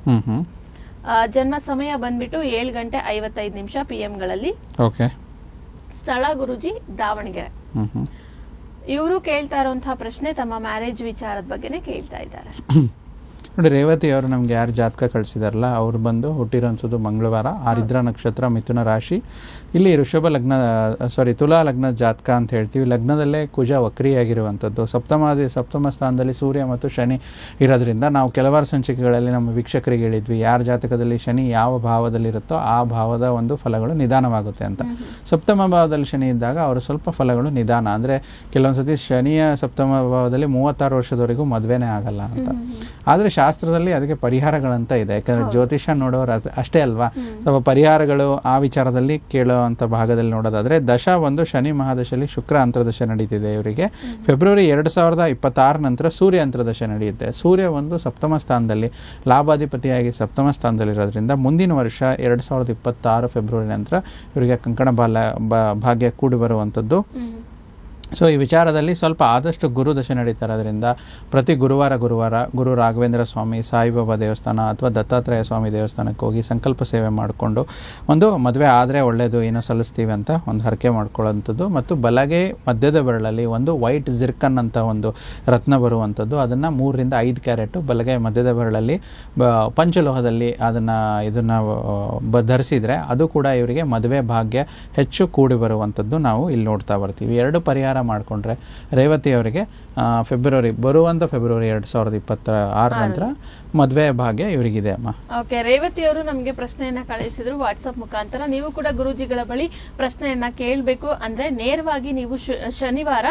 ಜನ್ಮ ಸಮಯ ಬಂದ್ಬಿಟ್ಟು ಏಳು ಗಂಟೆ ಐವತ್ತೈದು ನಿಮಿಷ ಪಿ ಗಳಲ್ಲಿ. ಓಕೆ. ಸ್ಥಳ ಗುರುಜಿ ದಾವಣಗೆರೆ. ಇವರು ಕೇಳ್ತಾ ಇರುವಂತಹ ಪ್ರಶ್ನೆ ತಮ್ಮ ಮ್ಯಾರೇಜ್ ವಿಚಾರದ ಬಗ್ಗೆನೇ ಕೇಳ್ತಾ ಇದ್ದಾರೆ. (coughs) ನೋಡಿ ರೇವತಿ ಅವರು ನಮ್ಗೆ ಯಾರು ಜಾತಕ ಕಳಿಸಿದಾರಲ್ಲ ಅವ್ರು ಬಂದು ಹುಟ್ಟಿರೋಂಥದ್ದು ಮಂಗಳವಾರ ಆರಿದ್ರ ನಕ್ಷತ್ರ ಮಿಥುನ ರಾಶಿ. ಇಲ್ಲಿ ಋಷಭ ಲಗ್ನ ಸಾರಿ ತುಲಾ ಲಗ್ನ ಜಾತಕ ಅಂತ ಹೇಳ್ತೀವಿ. ಲಗ್ನದಲ್ಲೇ ಕುಜ ವಕ್ರಿಯಾಗಿರುವಂಥದ್ದು. ಸಪ್ತಮಾದಿ ಸಪ್ತಮ ಸ್ಥಾನದಲ್ಲಿ ಸೂರ್ಯ ಮತ್ತು ಶನಿ ಇರೋದ್ರಿಂದ ನಾವು ಕೆಲವಾರು ಸಂಚಿಕೆಗಳಲ್ಲಿ ನಮ್ಮ ವೀಕ್ಷಕರಿಗೆ ಹೇಳಿದ್ವಿ ಯಾರ ಜಾತಕದಲ್ಲಿ ಶನಿ ಯಾವ ಭಾವದಲ್ಲಿರುತ್ತೋ ಆ ಭಾವದ ಒಂದು ಫಲಗಳು ನಿಧಾನವಾಗುತ್ತೆ ಅಂತ. ಸಪ್ತಮ ಭಾವದಲ್ಲಿ ಶನಿ ಇದ್ದಾಗ ಅವರು ಸ್ವಲ್ಪ ಫಲಗಳು ನಿಧಾನ. ಅಂದರೆ ಕೆಲವೊಂದ್ಸತಿ ಶನಿಯ ಸಪ್ತಮ ಭಾವದಲ್ಲಿ ಮೂವತ್ತಾರು ವರ್ಷದವರೆಗೂ ಮದುವೆನೇ ಆಗಲ್ಲ ಅಂತ. ಆದರೆ ಶಾಸ್ತ್ರದಲ್ಲಿ ಅದಕ್ಕೆ ಪರಿಹಾರಗಳಂತ ಇದೆ. ಯಾಕಂದ್ರೆ ಜ್ಯೋತಿಷ ನೋಡೋರು ಅಷ್ಟೇ ಅಲ್ವಾ? ಸ್ವಲ್ಪ ಪರಿಹಾರಗಳು ಆ ವಿಚಾರದಲ್ಲಿ ಕೇಳುವಂತ ಭಾಗದಲ್ಲಿ ನೋಡೋದಾದ್ರೆ ದಶ ಒಂದು ಶನಿ ಮಹಾದಶಲ್ಲಿ ಶುಕ್ರ ಅಂತರ್ದಶ ನಡೀತಿದೆ ಇವರಿಗೆ. ಫೆಬ್ರವರಿ ಎರಡು ಸಾವಿರದ ಇಪ್ಪತ್ತಾರ ನಂತರ ಸೂರ್ಯ ಅಂತರ್ದಶ ನಡೆಯುತ್ತೆ. ಸೂರ್ಯ ಒಂದು ಸಪ್ತಮ ಸ್ಥಾನದಲ್ಲಿ ಲಾಭಾಧಿಪತಿಯಾಗಿ ಸಪ್ತಮ ಸ್ಥಾನದಲ್ಲಿರೋದ್ರಿಂದ ಮುಂದಿನ ವರ್ಷ ಎರಡು ಸಾವಿರದ ಇಪ್ಪತ್ತಾರು ಫೆಬ್ರವರಿ ನಂತರ ಇವರಿಗೆ ಕಂಕಣ ಬಾಲ ಭಾಗ್ಯ ಕೂಡಿ ಬರುವಂಥದ್ದು. ಸೊ ಈ ವಿಚಾರದಲ್ಲಿ ಸ್ವಲ್ಪ ಆದಷ್ಟು ಗುರು ದಶೆ ನಡೀತಾ ಇರೋದ್ರಿಂದ ಪ್ರತಿ ಗುರುವಾರ ಗುರುವಾರ ಗುರು ರಾಘವೇಂದ್ರ ಸ್ವಾಮಿ, ಸಾಯಿಬಾಬಾ ದೇವಸ್ಥಾನ ಅಥವಾ ದತ್ತಾತ್ರೇಯ ಸ್ವಾಮಿ ದೇವಸ್ಥಾನಕ್ಕೆ ಹೋಗಿ ಸಂಕಲ್ಪ ಸೇವೆ ಮಾಡಿಕೊಂಡು ಒಂದು ಮದುವೆ ಆದರೆ ಒಳ್ಳೆಯದು ಏನೋ ಸಲ್ಲಿಸ್ತೀವಿ ಅಂತ ಒಂದು ಹರಕೆ ಮಾಡ್ಕೊಳ್ಳೋಂಥದ್ದು ಮತ್ತು ಬಲಗೆ ಮಧ್ಯದ ಬೆರಳಲ್ಲಿ ಒಂದು ವೈಟ್ ಜಿರ್ಕನ್ ಅಂತ ಒಂದು ರತ್ನ ಬರುವಂಥದ್ದು. ಅದನ್ನು ಮೂರರಿಂದ ಐದು ಕ್ಯಾರೆಟು ಬಲಗೆ ಮಧ್ಯದ ಬೆರಳಲ್ಲಿ ಪಂಚಲೋಹದಲ್ಲಿ ಅದನ್ನು ಇದನ್ನು ಬ ಧರಿಸಿದರೆ ಅದು ಕೂಡ ಇವರಿಗೆ ಮದುವೆ ಭಾಗ್ಯ ಹೆಚ್ಚು ಕೂಡಿ ಬರುವಂಥದ್ದು ನಾವು ಇಲ್ಲಿ ನೋಡ್ತಾ ಬರ್ತೀವಿ. ಎರಡು ಪರಿಹಾರ ಮಾಡಿಕೊಂಡ್ರೆ ರೇವತಿ ಅವರಿಗೆ ಫೆಬ್ರವರಿ ಬರುವಂತ ಫೆಬ್ರವರಿ ಎರಡು ಸಾವಿರದ ಇಪ್ಪತ್ತ ಆರ ನಂತರ ಮದುವೆ ಭಾಗ್ಯ ಇವರಿಗಿದೆ ಅಮ್ಮ. ಓಕೆ ರೇವತಿ ಅವರು ನಮಗೆ ಪ್ರಶ್ನೆಯನ್ನ ಕಳಿಸಿದ್ರು ವಾಟ್ಸ್ಆಪ್ ಮುಖಾಂತರ. ನೀವು ಕೂಡ ಗುರುಜಿಗಳ ಬಳಿ ಪ್ರಶ್ನೆಯನ್ನ ಕೇಳಬೇಕು ಅಂದ್ರೆ ನೇರವಾಗಿ ನೀವು ಶನಿವಾರ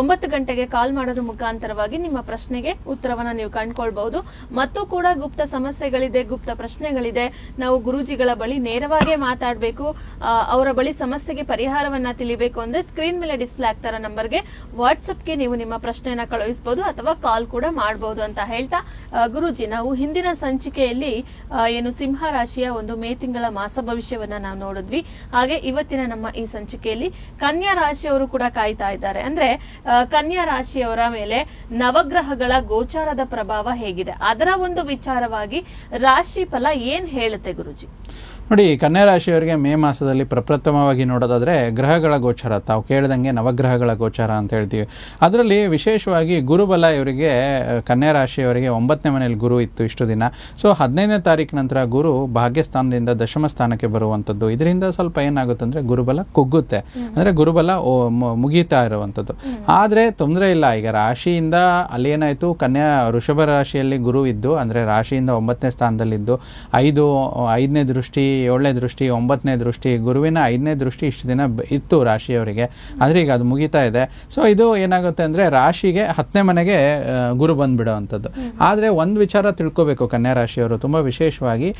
ಒಂಬತ್ತು ಗಂಟೆಗೆ ಕಾಲ್ ಮಾಡೋದ್ರ ಮುಖಾಂತರವಾಗಿ ನಿಮ್ಮ ಪ್ರಶ್ನೆಗೆ ಉತ್ತರವನ್ನ ನೀವು ಕಂಡುಕೊಳ್ಬಹುದು. ಮತ್ತು ಕೂಡ ಗುಪ್ತ ಸಮಸ್ಯೆಗಳಿದೆ ಗುಪ್ತ ಪ್ರಶ್ನೆಗಳಿದೆ. ನಾವು ಗುರುಜಿಗಳ ಬಳಿ ನೇರವಾಗೇ ಮಾತಾಡಬೇಕು. ಅವರ ಬಳಿ ಸಮಸ್ಯೆಗೆ ಪರಿಹಾರವನ್ನ ತಿಳಿಬೇಕು ಅಂದ್ರೆ ಸ್ಕ್ರೀನ್ ಮೇಲೆ ಡಿಸ್ಪ್ಲೇ ಆಗ್ತಾರ ನಂಬರ್ಗೆ ವಾಟ್ಸ್ಆಪ್ಗೆ ನೀವು ನಿಮ್ಮ ಪ್ರಶ್ನೆಯನ್ನ ಕಳುಹಿಸಬಹುದು ಅಥವಾ ಕಾಲ್ ಕೂಡ ಮಾಡಬಹುದು ಅಂತ ಹೇಳ್ತಾ ಗುರುಜಿ, ನಾವು ಹಿಂದಿನ ಸಂಚಿಕೆಯಲ್ಲಿ ಏನು ಸಿಂಹ ರಾಶಿಯ ಒಂದು ಮೇ ತಿಂಗಳ ಮಾಸ ಭವಿಷ್ಯವನ್ನ ನಾವು ನೋಡಿದ್ವಿ. ಹಾಗೆ ಇವತ್ತಿನ ನಮ್ಮ ಈ ಸಂಚಿಕೆಯಲ್ಲಿ ಕನ್ಯಾ ರಾಶಿಯವರು ಕೂಡ ಕಾಯ್ತಾ ಇದ್ದಾರೆ. ಅಂದ್ರೆ ಕನ್ಯಾ ರಾಶಿಯವರ ಮೇಲೆ ನವಗ್ರಹಗಳ ಗೋಚಾರದ ಪ್ರಭಾವ ಹೇಗಿದೆ. ಅದರ ಒಂದು ವಿಚಾರವಾಗಿ ರಾಶಿ ಫಲ ಏನ್ ಹೇಳುತ್ತೆ ಗುರುಜಿ? ನೋಡಿ ಕನ್ಯಾ ರಾಶಿಯವರಿಗೆ ಮೇ ಮಾಸದಲ್ಲಿ ಪ್ರಪ್ರಥಮವಾಗಿ ನೋಡೋದಾದ್ರೆ ಗ್ರಹಗಳ ಗೋಚರ. ತಾವು ಕೇಳಿದಂಗೆ ನವಗ್ರಹಗಳ ಗೋಚರ ಅಂತ ಹೇಳ್ತೀವಿ. ಅದರಲ್ಲಿ ವಿಶೇಷವಾಗಿ ಗುರುಬಲ ಇವರಿಗೆ ಕನ್ಯಾ ರಾಶಿಯವರಿಗೆ ಒಂಬತ್ತನೇ ಮನೆಯಲ್ಲಿ ಗುರು ಇತ್ತು ಇಷ್ಟು ದಿನ. ಸೊ ಹದಿನೈದನೇ ತಾರೀಕು ನಂತರ ಗುರು ಭಾಗ್ಯಸ್ಥಾನದಿಂದ ದಶಮ ಸ್ಥಾನಕ್ಕೆ ಬರುವಂಥದ್ದು. ಇದರಿಂದ ಸ್ವಲ್ಪ ಏನಾಗುತ್ತೆ ಅಂದರೆ ಗುರುಬಲ ಕುಗ್ಗುತ್ತೆ. ಅಂದರೆ ಗುರುಬಲ ಮುಗೀತಾ ಇರುವಂಥದ್ದು. ಆದರೆ ತೊಂದರೆ ಇಲ್ಲ ಈಗ ರಾಶಿಯಿಂದ ಅಲ್ಲಿ ಏನಾಯಿತು ಕನ್ಯಾ ಋಷಭ ರಾಶಿಯಲ್ಲಿ ಗುರು ಇದ್ದು ಅಂದರೆ ರಾಶಿಯಿಂದ ಒಂಬತ್ತನೇ ಸ್ಥಾನದಲ್ಲಿದ್ದು ಐದು ಐದನೇ ದೃಷ್ಟಿ ಏಳನೇ ದೃಷ್ಟಿ ಒಂಬತ್ತನೇ ದೃಷ್ಟಿ ಗುರುವಿನ ಐದನೇ ದೃಷ್ಟಿ ಇಷ್ಟು ದಿನ ಇತ್ತು ರಾಶಿಯವರಿಗೆ. ಆದರೆ ಈಗ ಅದು ಮುಗಿತಾ ಇದೆ. ಸೊ ಇದು ಏನಾಗುತ್ತೆ ಅಂದರೆ ರಾಶಿಗೆ ಹತ್ತನೇ ಮನೆಗೆ ಗುರು ಬಂದ್ಬಿಡುವಂಥದ್ದು. ಆದರೆ ಒಂದು ವಿಚಾರ ತಿಳ್ಕೊಬೇಕು ಕನ್ಯಾ ರಾಶಿಯವರು. ತುಂಬ ವಿಶೇಷವಾಗಿ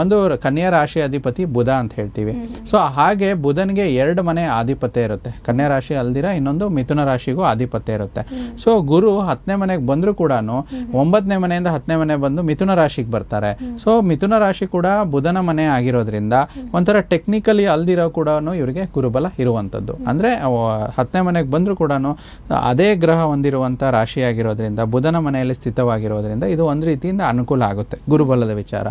ಒಂದು ಕನ್ಯಾ ರಾಶಿ ಅಧಿಪತಿ ಬುಧ ಅಂತ ಹೇಳ್ತೀವಿ. ಸೊ ಹಾಗೆ ಬುಧನಿಗೆ ಎರಡು ಮನೆ ಆಧಿಪತ್ಯ ಇರುತ್ತೆ. ಕನ್ಯಾ ರಾಶಿ ಅಲ್ದಿರ ಇನ್ನೊಂದು ಮಿಥುನ ರಾಶಿಗೂ ಆಧಿಪತ್ಯ ಇರುತ್ತೆ. ಸೊ ಗುರು ಹತ್ತನೇ ಮನೆಗೆ ಬಂದರೂ ಕೂಡ ಒಂಬತ್ತನೇ ಮನೆಯಿಂದ ಹತ್ತನೇ ಮನೆ ಬಂದು ಮಿಥುನ ರಾಶಿಗೆ ಬರ್ತಾರೆ. ಸೊ ಮಿಥುನ ರಾಶಿ ಕೂಡ ಬುಧನ ಮನೆ ಆಗಿರೋದ್ರಿಂದ ಒಂಥರ ಟೆಕ್ನಿಕಲಿ ಅಲ್ದಿರೋ ಕೂಡ ಇವರಿಗೆ ಗುರುಬಲ ಇರುವಂಥದ್ದು. ಅಂದರೆ ಹತ್ತನೇ ಮನೆಗೆ ಬಂದರೂ ಕೂಡ ಅದೇ ಗ್ರಹ ಹೊಂದಿರುವಂಥ ರಾಶಿಯಾಗಿರೋದ್ರಿಂದ, ಬುಧನ ಮನೆಯಲ್ಲಿ ಸ್ಥಿತವಾಗಿರೋದ್ರಿಂದ ಇದು ಒಂದು ರೀತಿಯಿಂದ ಅನುಕೂಲ ಆಗುತ್ತೆ, ಗುರುಬಲದ ವಿಚಾರ.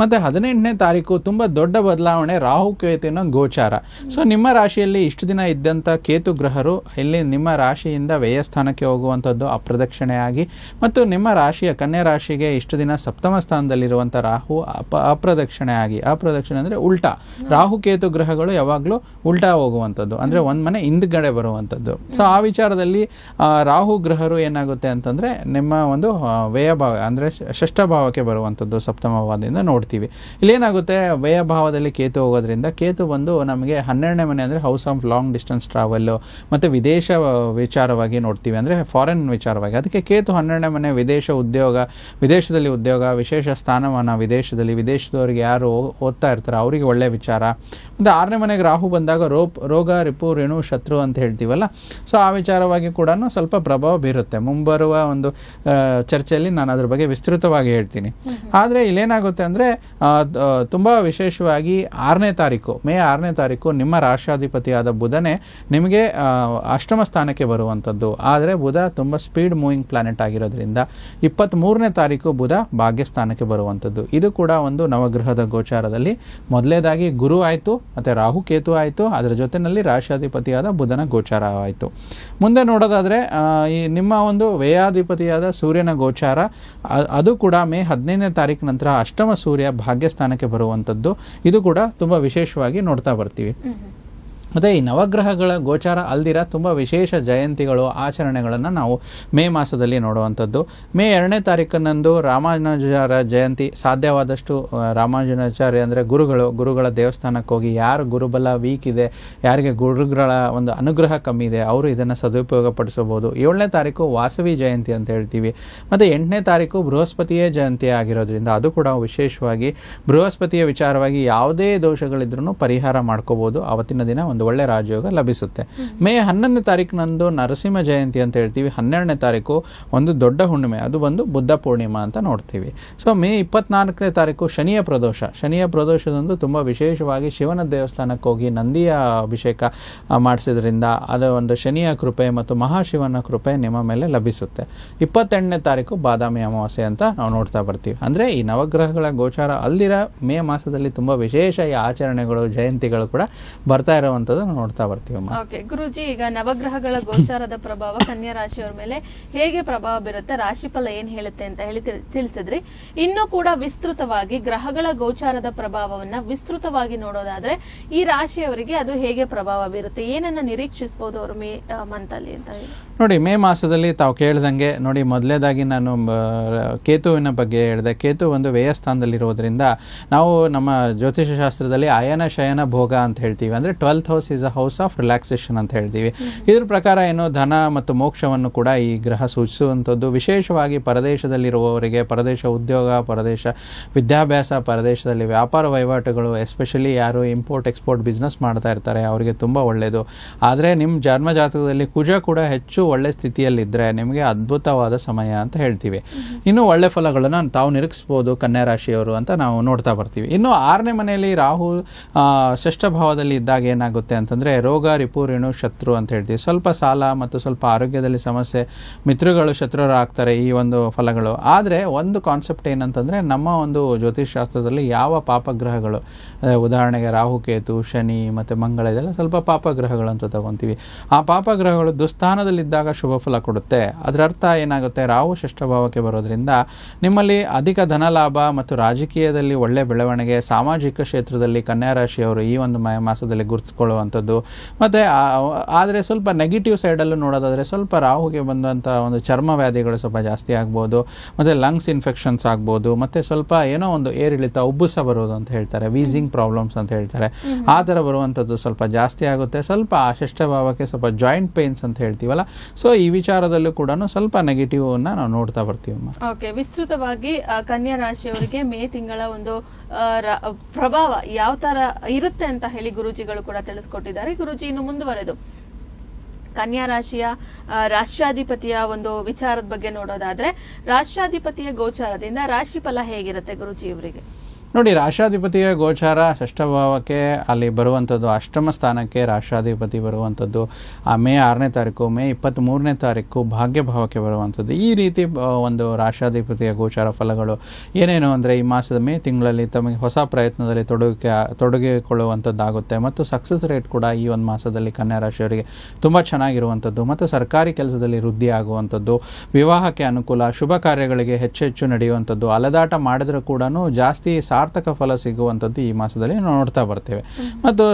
ಮತ್ತು ಹದಿನೆಂಟನೇ ತಾರೀಕು ತುಂಬ ದೊಡ್ಡ ಬದಲಾವಣೆ ರಾಹು ಕೇತುವಿನ ಗೋಚಾರ. ಸೊ ನಿಮ್ಮ ರಾಶಿಯಲ್ಲಿ ಇಷ್ಟು ದಿನ ಇದ್ದಂಥ ಕೇತು ಗ್ರಹರು ಇಲ್ಲಿ ನಿಮ್ಮ ರಾಶಿಯಿಂದ ವ್ಯಯಸ್ಥಾನಕ್ಕೆ ಹೋಗುವಂಥದ್ದು ಅಪ್ರದಕ್ಷಿಣೆಯಾಗಿ ಮತ್ತು ನಿಮ್ಮ ರಾಶಿಯ ಕನ್ಯಾ ರಾಶಿಗೆ ಇಷ್ಟು ದಿನ ಸಪ್ತಮ ಸ್ಥಾನದಲ್ಲಿರುವಂಥ ರಾಹು ಅಪ, ಅಪ್ರದಕ್ಷಿಣೆಯಾಗಿ ಪ್ರದಕ್ಷಿಣೆ ಅಂದ್ರೆ ಉಲ್ಟಾ. ರಾಹು ಕೇತು ಗ್ರಹಗಳು ಯಾವಾಗಲೂ ಉಲ್ಟಾ ಹೋಗುವಂಥದ್ದು. ಅಂದ್ರೆ ಒಂದ್ ಮನೆ ಹಿಂದ್ಗಡೆ ಬರುವಂಥದ್ದು. ಸೊ ಆ ವಿಚಾರದಲ್ಲಿ ರಾಹು ಗ್ರಹರು ಏನಾಗುತ್ತೆ ಅಂತಂದ್ರೆ ನಿಮ್ಮ ಒಂದು ವ್ಯಯಭಾವ ಅಂದ್ರೆ ಷಷ್ಠ ಭಾವಕ್ಕೆ ಬರುವಂಥದ್ದು ಸಪ್ತಮವಾದಿಂದ ನೋಡ್ತೀವಿ. ಇಲ್ಲೇನಾಗುತ್ತೆ ವ್ಯಯಭಾವದಲ್ಲಿ ಕೇತು ಹೋಗೋದ್ರಿಂದ ಕೇತು ಬಂದು ನಮಗೆ ಹನ್ನೆರಡನೇ ಮನೆ ಅಂದ್ರೆ house of long distance travel ಮತ್ತೆ ವಿದೇಶ ವಿಚಾರವಾಗಿ ನೋಡ್ತೀವಿ. ಅಂದ್ರೆ ಫಾರಿನ್ ವಿಚಾರವಾಗಿ. ಅದಕ್ಕೆ ಕೇತು ಹನ್ನೆರಡನೇ ಮನೆ ವಿದೇಶ ಉದ್ಯೋಗ ವಿದೇಶದಲ್ಲಿ ಉದ್ಯೋಗ ವಿಶೇಷ ಸ್ಥಾನಮಾನ ವಿದೇಶದಲ್ಲಿ ವಿದೇಶದವರಿಗೆ ಯಾರು ಓದ್ತಾ ಇರ್ತಾರೆ. ಅವರಿಗೆ ಒಳ್ಳೆ ವಿಚಾರ. ಮತ್ತು ಆರನೇ ಮನೆಗೆ ರಾಹು ಬಂದಾಗ ರೋಪ್ ರೋಗ ರಿಪು ರೇಣು ಶತ್ರು ಅಂತ ಹೇಳ್ತೀವಲ್ಲ? ಸೊ ಆ ವಿಚಾರವಾಗಿ ಕೂಡ ಸ್ವಲ್ಪ ಪ್ರಭಾವ ಬೀರುತ್ತೆ. ಮುಂಬರುವ ಒಂದು ಚರ್ಚೆಯಲ್ಲಿ ನಾನು ಅದ್ರ ಬಗ್ಗೆ ವಿಸ್ತೃತವಾಗಿ ಹೇಳ್ತೀನಿ. ಆದರೆ ಇಲ್ಲೇನಾಗುತ್ತೆ ಅಂದರೆ ತುಂಬ ವಿಶೇಷವಾಗಿ ಆರನೇ ತಾರೀಕು ಮೇ ಆರನೇ ತಾರೀಕು ನಿಮ್ಮ ರಾಷ್ಟ್ರಾಧಿಪತಿಯಾದ ಬುಧನೇ ನಿಮಗೆ ಅಷ್ಟಮ ಸ್ಥಾನಕ್ಕೆ ಬರುವಂಥದ್ದು. ಆದರೆ ಬುಧ ತುಂಬ ಸ್ಪೀಡ್ ಮೂವಿಂಗ್ ಪ್ಲಾನೆಟ್ ಆಗಿರೋದ್ರಿಂದ ಇಪ್ಪತ್ತ್ಮೂರನೇ ತಾರೀಕು ಬುಧ ಭಾಗ್ಯಸ್ಥಾನಕ್ಕೆ ಬರುವಂಥದ್ದು. ಇದು ಕೂಡ ಒಂದು ನವಗ್ರಹದ ಗೋಚಾರದಲ್ಲಿ ಮೊದಲೇದಾಗಿ ಗುರು ಆಯಿತು, ಮತ್ತು ರಾಹು ಕೇತು ಆಯಿತು, ಅದರ ಜೊತೆಯಲ್ಲಿ ರಾಶಾಧಿಪತಿಯಾದ ಬುಧನ ಗೋಚಾರ ಆಯಿತು. ಮುಂದೆ ನೋಡೋದಾದರೆ ಈ ನಿಮ್ಮ ಒಂದು ವ್ಯಯಾಧಿಪತಿಯಾದ ಸೂರ್ಯನ ಗೋಚಾರ ಅದು ಕೂಡ ಮೇ ಹದಿನೈದನೇ ತಾರೀಕು ನಂತರ ಅಷ್ಟಮ ಸೂರ್ಯ ಭಾಗ್ಯಸ್ಥಾನಕ್ಕೆ ಬರುವಂಥದ್ದು. ಇದು ಕೂಡ ತುಂಬ ವಿಶೇಷವಾಗಿ ನೋಡ್ತಾ ಬರ್ತೀವಿ. ಮತ್ತು ಈ ನವಗ್ರಹಗಳ ಗೋಚಾರ ಅಲ್ದಿರ ತುಂಬ ವಿಶೇಷ ಜಯಂತಿಗಳು, ಆಚರಣೆಗಳನ್ನು ನಾವು ಮೇ ಮಾಸದಲ್ಲಿ ನೋಡುವಂಥದ್ದು. ಮೇ ಎರಡನೇ ತಾರೀಕಿನಂದು ರಾಮಾನುಜರ ಜಯಂತಿ. ಸಾಧ್ಯವಾದಷ್ಟು ರಾಮಾನುಜಾಚಾರ್ಯ ಅಂದರೆ ಗುರುಗಳು, ಗುರುಗಳ ದೇವಸ್ಥಾನಕ್ಕೆ ಹೋಗಿ ಯಾರು ಗುರುಬಲ ವೀಕ್ ಇದೆ, ಯಾರಿಗೆ ಗುರುಗಳ ಒಂದು ಅನುಗ್ರಹ ಕಮ್ಮಿ ಇದೆ, ಅವರು ಇದನ್ನು ಸದುಪಯೋಗ ಪಡಿಸಬಹುದು ಏಳನೇ ತಾರೀಕು ವಾಸವಿ ಜಯಂತಿ ಅಂತ ಹೇಳ್ತೀವಿ. ಮತ್ತು ಎಂಟನೇ ತಾರೀಕು ಬೃಹಸ್ಪತಿಯೇ ಜಯಂತಿ ಆಗಿರೋದ್ರಿಂದ ಅದು ಕೂಡ ವಿಶೇಷವಾಗಿ ಬೃಹಸ್ಪತಿಯ ವಿಚಾರವಾಗಿ ಯಾವುದೇ ದೋಷಗಳಿದ್ರೂ ಪರಿಹಾರ ಮಾಡ್ಕೋಬೋದು. ಅವತ್ತಿನ ದಿನ ಒಂದು ಒಳ್ಳೆ ರಾಜಯೋಗ ಲಭಿಸುತ್ತೆ. ಮೇ ಹನ್ನೊಂದನೇ ತಾರೀಕಿನಂದು ನರಸಿಂಹ ಜಯಂತಿ ಅಂತ ಹೇಳ್ತೀವಿ. ಹನ್ನೆರಡನೇ ತಾರೀಕು ಒಂದು ದೊಡ್ಡ ಹುಣ್ಣಿಮೆ. ಅದು ಒಂದು ಬುದ್ಧ ಪೂರ್ಣಿಮಾ ಅಂತ ನೋಡ್ತೀವಿ. ಸೊ ಮೇ ಇಪ್ಪತ್ನಾಲ್ಕನೇ ತಾರೀಕು ಶನಿಯ ಪ್ರದೋಷ. ಶನಿಯ ಪ್ರದೋಷದಂದು ತುಂಬ ವಿಶೇಷವಾಗಿ ಶಿವನ ದೇವಸ್ಥಾನಕ್ಕೆ ಹೋಗಿ ನಂದಿಯ ಅಭಿಷೇಕ ಮಾಡಿಸಿದ್ರಿಂದ ಅದು ಒಂದು ಶನಿಯ ಕೃಪೆ ಮತ್ತು ಮಹಾಶಿವನ ಕೃಪೆ ನಿಮ್ಮ ಮೇಲೆ ಲಭಿಸುತ್ತೆ. ಇಪ್ಪತ್ತೆಂಟನೇ ತಾರೀಕು ಬಾದಾಮಿ ಅಮಾವಾಸ್ಯೆ ಅಂತ ನಾವು ನೋಡ್ತಾ ಬರ್ತೀವಿ. ಅಂದರೆ ಈ ನವಗ್ರಹಗಳ ಗೋಚಾರ ಅಲ್ಲಿರ ಮೇ ಮಾಸದಲ್ಲಿ ತುಂಬ ವಿಶೇಷ ಈ ಆಚರಣೆಗಳು, ಜಯಂತಿಗಳು ಕೂಡ ಬರ್ತಾ ಇರುವಂಥದ್ದು. ನಾವು ನೋಡ್ತಾ ಬರ್ತೀವಿ ಓಕೆ ಗುರುಜಿ ಈಗ ನವಗ್ರಹಗಳ ಗೋಚಾರದ ಪ್ರಭಾವ ಕನ್ಯಾ ರಾಶಿಯವರ ಮೇಲೆ ಹೇಗೆ ಪ್ರಭಾವ ಬೀರುತ್ತೆ ರಾಶಿಫಲ ಏನ್ ಹೇಳುತ್ತೆ ಅಂತ ಹೇಳಿ ತಿಳ್- ತಿಳಿಸಿದ್ರಿ. ಇನ್ನು ಕೂಡ ವಿಸ್ತೃತವಾಗಿ ಗ್ರಹಗಳ ಗೋಚಾರದ ಪ್ರಭಾವವನ್ನ ವಿಸ್ತೃತವಾಗಿ ನೋಡೋದಾದ್ರೆ ಈ ರಾಶಿಯವರಿಗೆ ಅದು ಹೇಗೆ ಪ್ರಭಾವ ಬೀರುತ್ತೆ ಏನನ್ನ ನಿರೀಕ್ಷಿಸಬಹುದು ಅವರು ಮೇ ಮಂತ್ ಅಲ್ಲಿ ಅಂತ ಹೇಳಿ. ನೋಡಿ ಮೇ ಮಾಸದಲ್ಲಿ ತಾವು ಕೇಳ್ದಂಗೆ ನೋಡಿ ಮೊದಲೇದಾಗಿ ನಾನು ಕೇತುವಿನ ಬಗ್ಗೆ ಹೇಳಿದೆ. ಕೇತು ಒಂದು ವ್ಯಯಸ್ಥಾನದಲ್ಲಿರೋದ್ರಿಂದ ನಾವು ನಮ್ಮ ಜ್ಯೋತಿಷ ಶಾಸ್ತ್ರದಲ್ಲಿ ಅಯನ ಶಯನ ಭೋಗ ಅಂತ ಹೇಳ್ತೀವಿ. ಅಂದರೆ twelfth house is a house of relaxation ಅಂತ ಹೇಳ್ತೀವಿ. ಇದ್ರ ಪ್ರಕಾರ ಏನು ಧನ ಮತ್ತು ಮೋಕ್ಷವನ್ನು ಕೂಡ ಈ ಗ್ರಹ ಸೂಚಿಸುವಂಥದ್ದು. ವಿಶೇಷವಾಗಿ ಪರದೇಶದಲ್ಲಿರುವವರಿಗೆ ಪರದೇಶ ಉದ್ಯೋಗ, ಪರದೇಶ ವಿದ್ಯಾಭ್ಯಾಸ, ಪರದೇಶದಲ್ಲಿ ವ್ಯಾಪಾರ ವಹಿವಾಟುಗಳು ಎಸ್ಪೆಷಲಿ ಯಾರು ಇಂಪೋರ್ಟ್ ಎಕ್ಸ್ಪೋರ್ಟ್ ಬಿಸ್ನೆಸ್ ಮಾಡ್ತಾ ಇರ್ತಾರೆ, ಅವರಿಗೆ ತುಂಬ ಒಳ್ಳೆಯದು ಆದರೆ ನಿಮ್ಮ ಜನ್ಮ ಜಾತಕದಲ್ಲಿ ಕುಜ ಕೂಡ ಹೆಚ್ಚು ಒಳ್ಳೆ ಸ್ಥಿತಿಯಲ್ಲಿದ್ದರೆ ನಿಮಗೆ ಅದ್ಭುತವಾದ ಸಮಯ ಅಂತ ಹೇಳ್ತೀವಿ. ಇನ್ನು ಒಳ್ಳೆ ಫಲಗಳನ್ನು ತಾವು ನಿರೀಕ್ಷಿಸ್ಬೋದು ಕನ್ಯಾ ರಾಶಿಯವರು ಅಂತ ನಾವು ನೋಡ್ತಾ ಬರ್ತೀವಿ. ಇನ್ನು ಆರನೇ ಮನೆಯಲ್ಲಿ ರಾಹು ಶ್ರೇಷ್ಠ ಭಾವದಲ್ಲಿ ಇದ್ದಾಗ ಏನಾಗುತ್ತೆ ಅಂತಂದರೆ ರೋಗ ರಿಪು ರೇಣು ಶತ್ರು ಅಂತ ಹೇಳ್ತೀವಿ. ಸ್ವಲ್ಪ ಸಾಲ ಮತ್ತು ಸ್ವಲ್ಪ ಆರೋಗ್ಯದಲ್ಲಿ ಸಮಸ್ಯೆ, ಮಿತ್ರಗಳು ಶತ್ರುರು ಆಗ್ತಾರೆ ಈ ಒಂದು ಫಲಗಳು. ಆದರೆ ಒಂದು ಕಾನ್ಸೆಪ್ಟ್ ಏನಂತಂದರೆ ನಮ್ಮ ಒಂದು ಜ್ಯೋತಿಷ್ ಶಾಸ್ತ್ರದಲ್ಲಿ ಯಾವ ಪಾಪಗ್ರಹಗಳು ಉದಾಹರಣೆಗೆ ರಾಹುಕೇತು ಶನಿ ಮತ್ತು ಮಂಗಳ, ಇದೆಲ್ಲ ಸ್ವಲ್ಪ ಪಾಪಗ್ರಹಗಳಂತ ತಗೊತೀವಿ. ಆ ಪಾಪಗ್ರಹಗಳು ದುಸ್ಥಾನದಲ್ಲಿದ್ದಾಗ ಶುಭ ಫಲ ಕೊಡುತ್ತೆ. ಅದರ ಅರ್ಥ ಏನಾಗುತ್ತೆ? ರಾಹು ಭಾವಕ್ಕೆ ಬರೋದ್ರಿಂದ ನಿಮ್ಮಲ್ಲಿ ಅಧಿಕ ಧನ ಲಾಭ ಮತ್ತು ರಾಜಕೀಯದಲ್ಲಿ ಒಳ್ಳೆ ಬೆಳವಣಿಗೆ, ಸಾಮಾಜಿಕ ಕ್ಷೇತ್ರದಲ್ಲಿ ಕನ್ಯಾ ರಾಶಿಯವರು ಈ ಒಂದು ಮಾಸದಲ್ಲಿ ಗುರುತಿಸ್ಕೊಳ್ಳುವಂಥದ್ದು. ಮತ್ತು ಆದರೆ ಸ್ವಲ್ಪ ನೆಗೆಟಿವ್ ಸೈಡಲ್ಲೂ ನೋಡೋದಾದರೆ ಸ್ವಲ್ಪ ರಾಹುಗೆ ಬಂದಂಥ ಒಂದು ಚರ್ಮ ವ್ಯಾಧಿಗಳು ಸ್ವಲ್ಪ ಜಾಸ್ತಿ ಆಗ್ಬೋದು. ಮತ್ತು ಲಂಗ್ಸ್ ಇನ್ಫೆಕ್ಷನ್ಸ್ ಆಗ್ಬೋದು. ಮತ್ತು ಸ್ವಲ್ಪ ಏನೋ ಒಂದು ಏರಿಳಿತ, ಉಬ್ಬುಸ ಬರೋದು ಅಂತ ಹೇಳ್ತಾರೆ. ವೀಸಿಂಗ್ ಪ್ರಾಬ್ಲಮ್ಸ್ ಅಂತ ಹೇಳ್ತಾರೆ. ಆ ಥರ ಬರುವಂಥದ್ದು ಸ್ವಲ್ಪ ಜಾಸ್ತಿ ಆಗುತ್ತೆ. ಸ್ವಲ್ಪ ಅಶಿಷ್ಟ ಭಾವಕ್ಕೆ ಸ್ವಲ್ಪ ಜಾಯಿಂಟ್ ಪೇನ್ಸ್ ಅಂತ ಹೇಳ್ತೀವಲ್ಲ. ಸೊ ಈ ವಿಚಾರದಲ್ಲೂ ಕೂಡ ಸ್ವಲ್ಪ ನೆಗೆಟಿವ್ ಅನ್ನ ನಾವು ನೋಡ್ತಾ ಬರ್ತೀವಿ ಓಕೆ ವಿಸ್ತೃತವಾಗಿ ಕನ್ಯಾ ರಾಶಿಯವರಿಗೆ ಮೇ ತಿಂಗಳ ಒಂದು ಪ್ರಭಾವ ಯಾವ ತರ ಇರುತ್ತೆ ಅಂತ ಹೇಳಿ ಗುರುಜಿಗಳು ಕೂಡ ತಿಳಿಸ್ಕೊಟ್ಟಿದ್ದಾರೆ. ಗುರುಜಿ ಇನ್ನು ಮುಂದುವರೆದು. ಕನ್ಯಾ ರಾಶಿಯ ರಾಷ್ಟ್ರಾಧಿಪತಿಯ ಒಂದು ವಿಚಾರದ ಬಗ್ಗೆ ನೋಡೋದಾದ್ರೆ ರಾಷ್ಟ್ರಾಧಿಪತಿಯ ಗೋಚಾರದಿಂದ ರಾಶಿ ಫಲ ಹೇಗಿರುತ್ತೆ ಗುರುಜಿ ಇವರಿಗೆ ನೋಡಿ, ರಾಷ್ಟ್ರಾಧಿಪತಿಯ ಗೋಚಾರ, ಷಷ್ಠಭಾವಕ್ಕೆ ಅಲ್ಲಿ ಬರುವಂಥದ್ದು ಅಷ್ಟಮ ಸ್ಥಾನಕ್ಕೆ ರಾಷ್ಟ್ರಾಧಿಪತಿ ಬರುವಂಥದ್ದು, ಆ ಮೇ ಆರನೇ ತಾರೀಕು, ಮೇ ಇಪ್ಪತ್ತ್ಮೂರನೇ ತಾರೀಕು ಭಾಗ್ಯಭಾವಕ್ಕೆ ಬರುವಂಥದ್ದು. ಈ ರೀತಿ ಒಂದು ರಾಷ್ಟ್ರಾಧಿಪತಿಯ ಗೋಚಾರ ಫಲಗಳು ಏನೇನು ಅಂದರೆ, ಈ ಮಾಸದ ಮೇ ತಿಂಗಳಲ್ಲಿ ತಮಗೆ ಹೊಸ ಪ್ರಯತ್ನದಲ್ಲಿ ತೊಡಗಿಕೆ ತೊಡಗಿಕೊಳ್ಳುವಂಥದ್ದಾಗುತ್ತೆ. ಮತ್ತು ಸಕ್ಸಸ್ ರೇಟ್ ಕೂಡ ಈ ಒಂದು ಮಾಸದಲ್ಲಿ ಕನ್ಯಾ ರಾಶಿಯವರಿಗೆ ತುಂಬ ಚೆನ್ನಾಗಿರುವಂಥದ್ದು. ಮತ್ತು ಸರ್ಕಾರಿ ಕೆಲಸದಲ್ಲಿ ವೃದ್ಧಿ ಆಗುವಂಥದ್ದು, ವಿವಾಹಕ್ಕೆ ಅನುಕೂಲ, ಶುಭ ಕಾರ್ಯಗಳಿಗೆ ಹೆಚ್ಚು ಹೆಚ್ಚು ನಡೆಯುವಂಥದ್ದು, ಅಲೆದಾಟ ಮಾಡಿದರೂ ಕೂಡ ಜಾಸ್ತಿ ಸಾಲ ಸಾರ್ಥಕ ಫಲ ಸಿಗುವಂಥದ್ದು ಈ ಮಾಸದಲ್ಲಿ ನೋಡ್ತಾ ಬರ್ತೇವೆ. ಮತ್ತು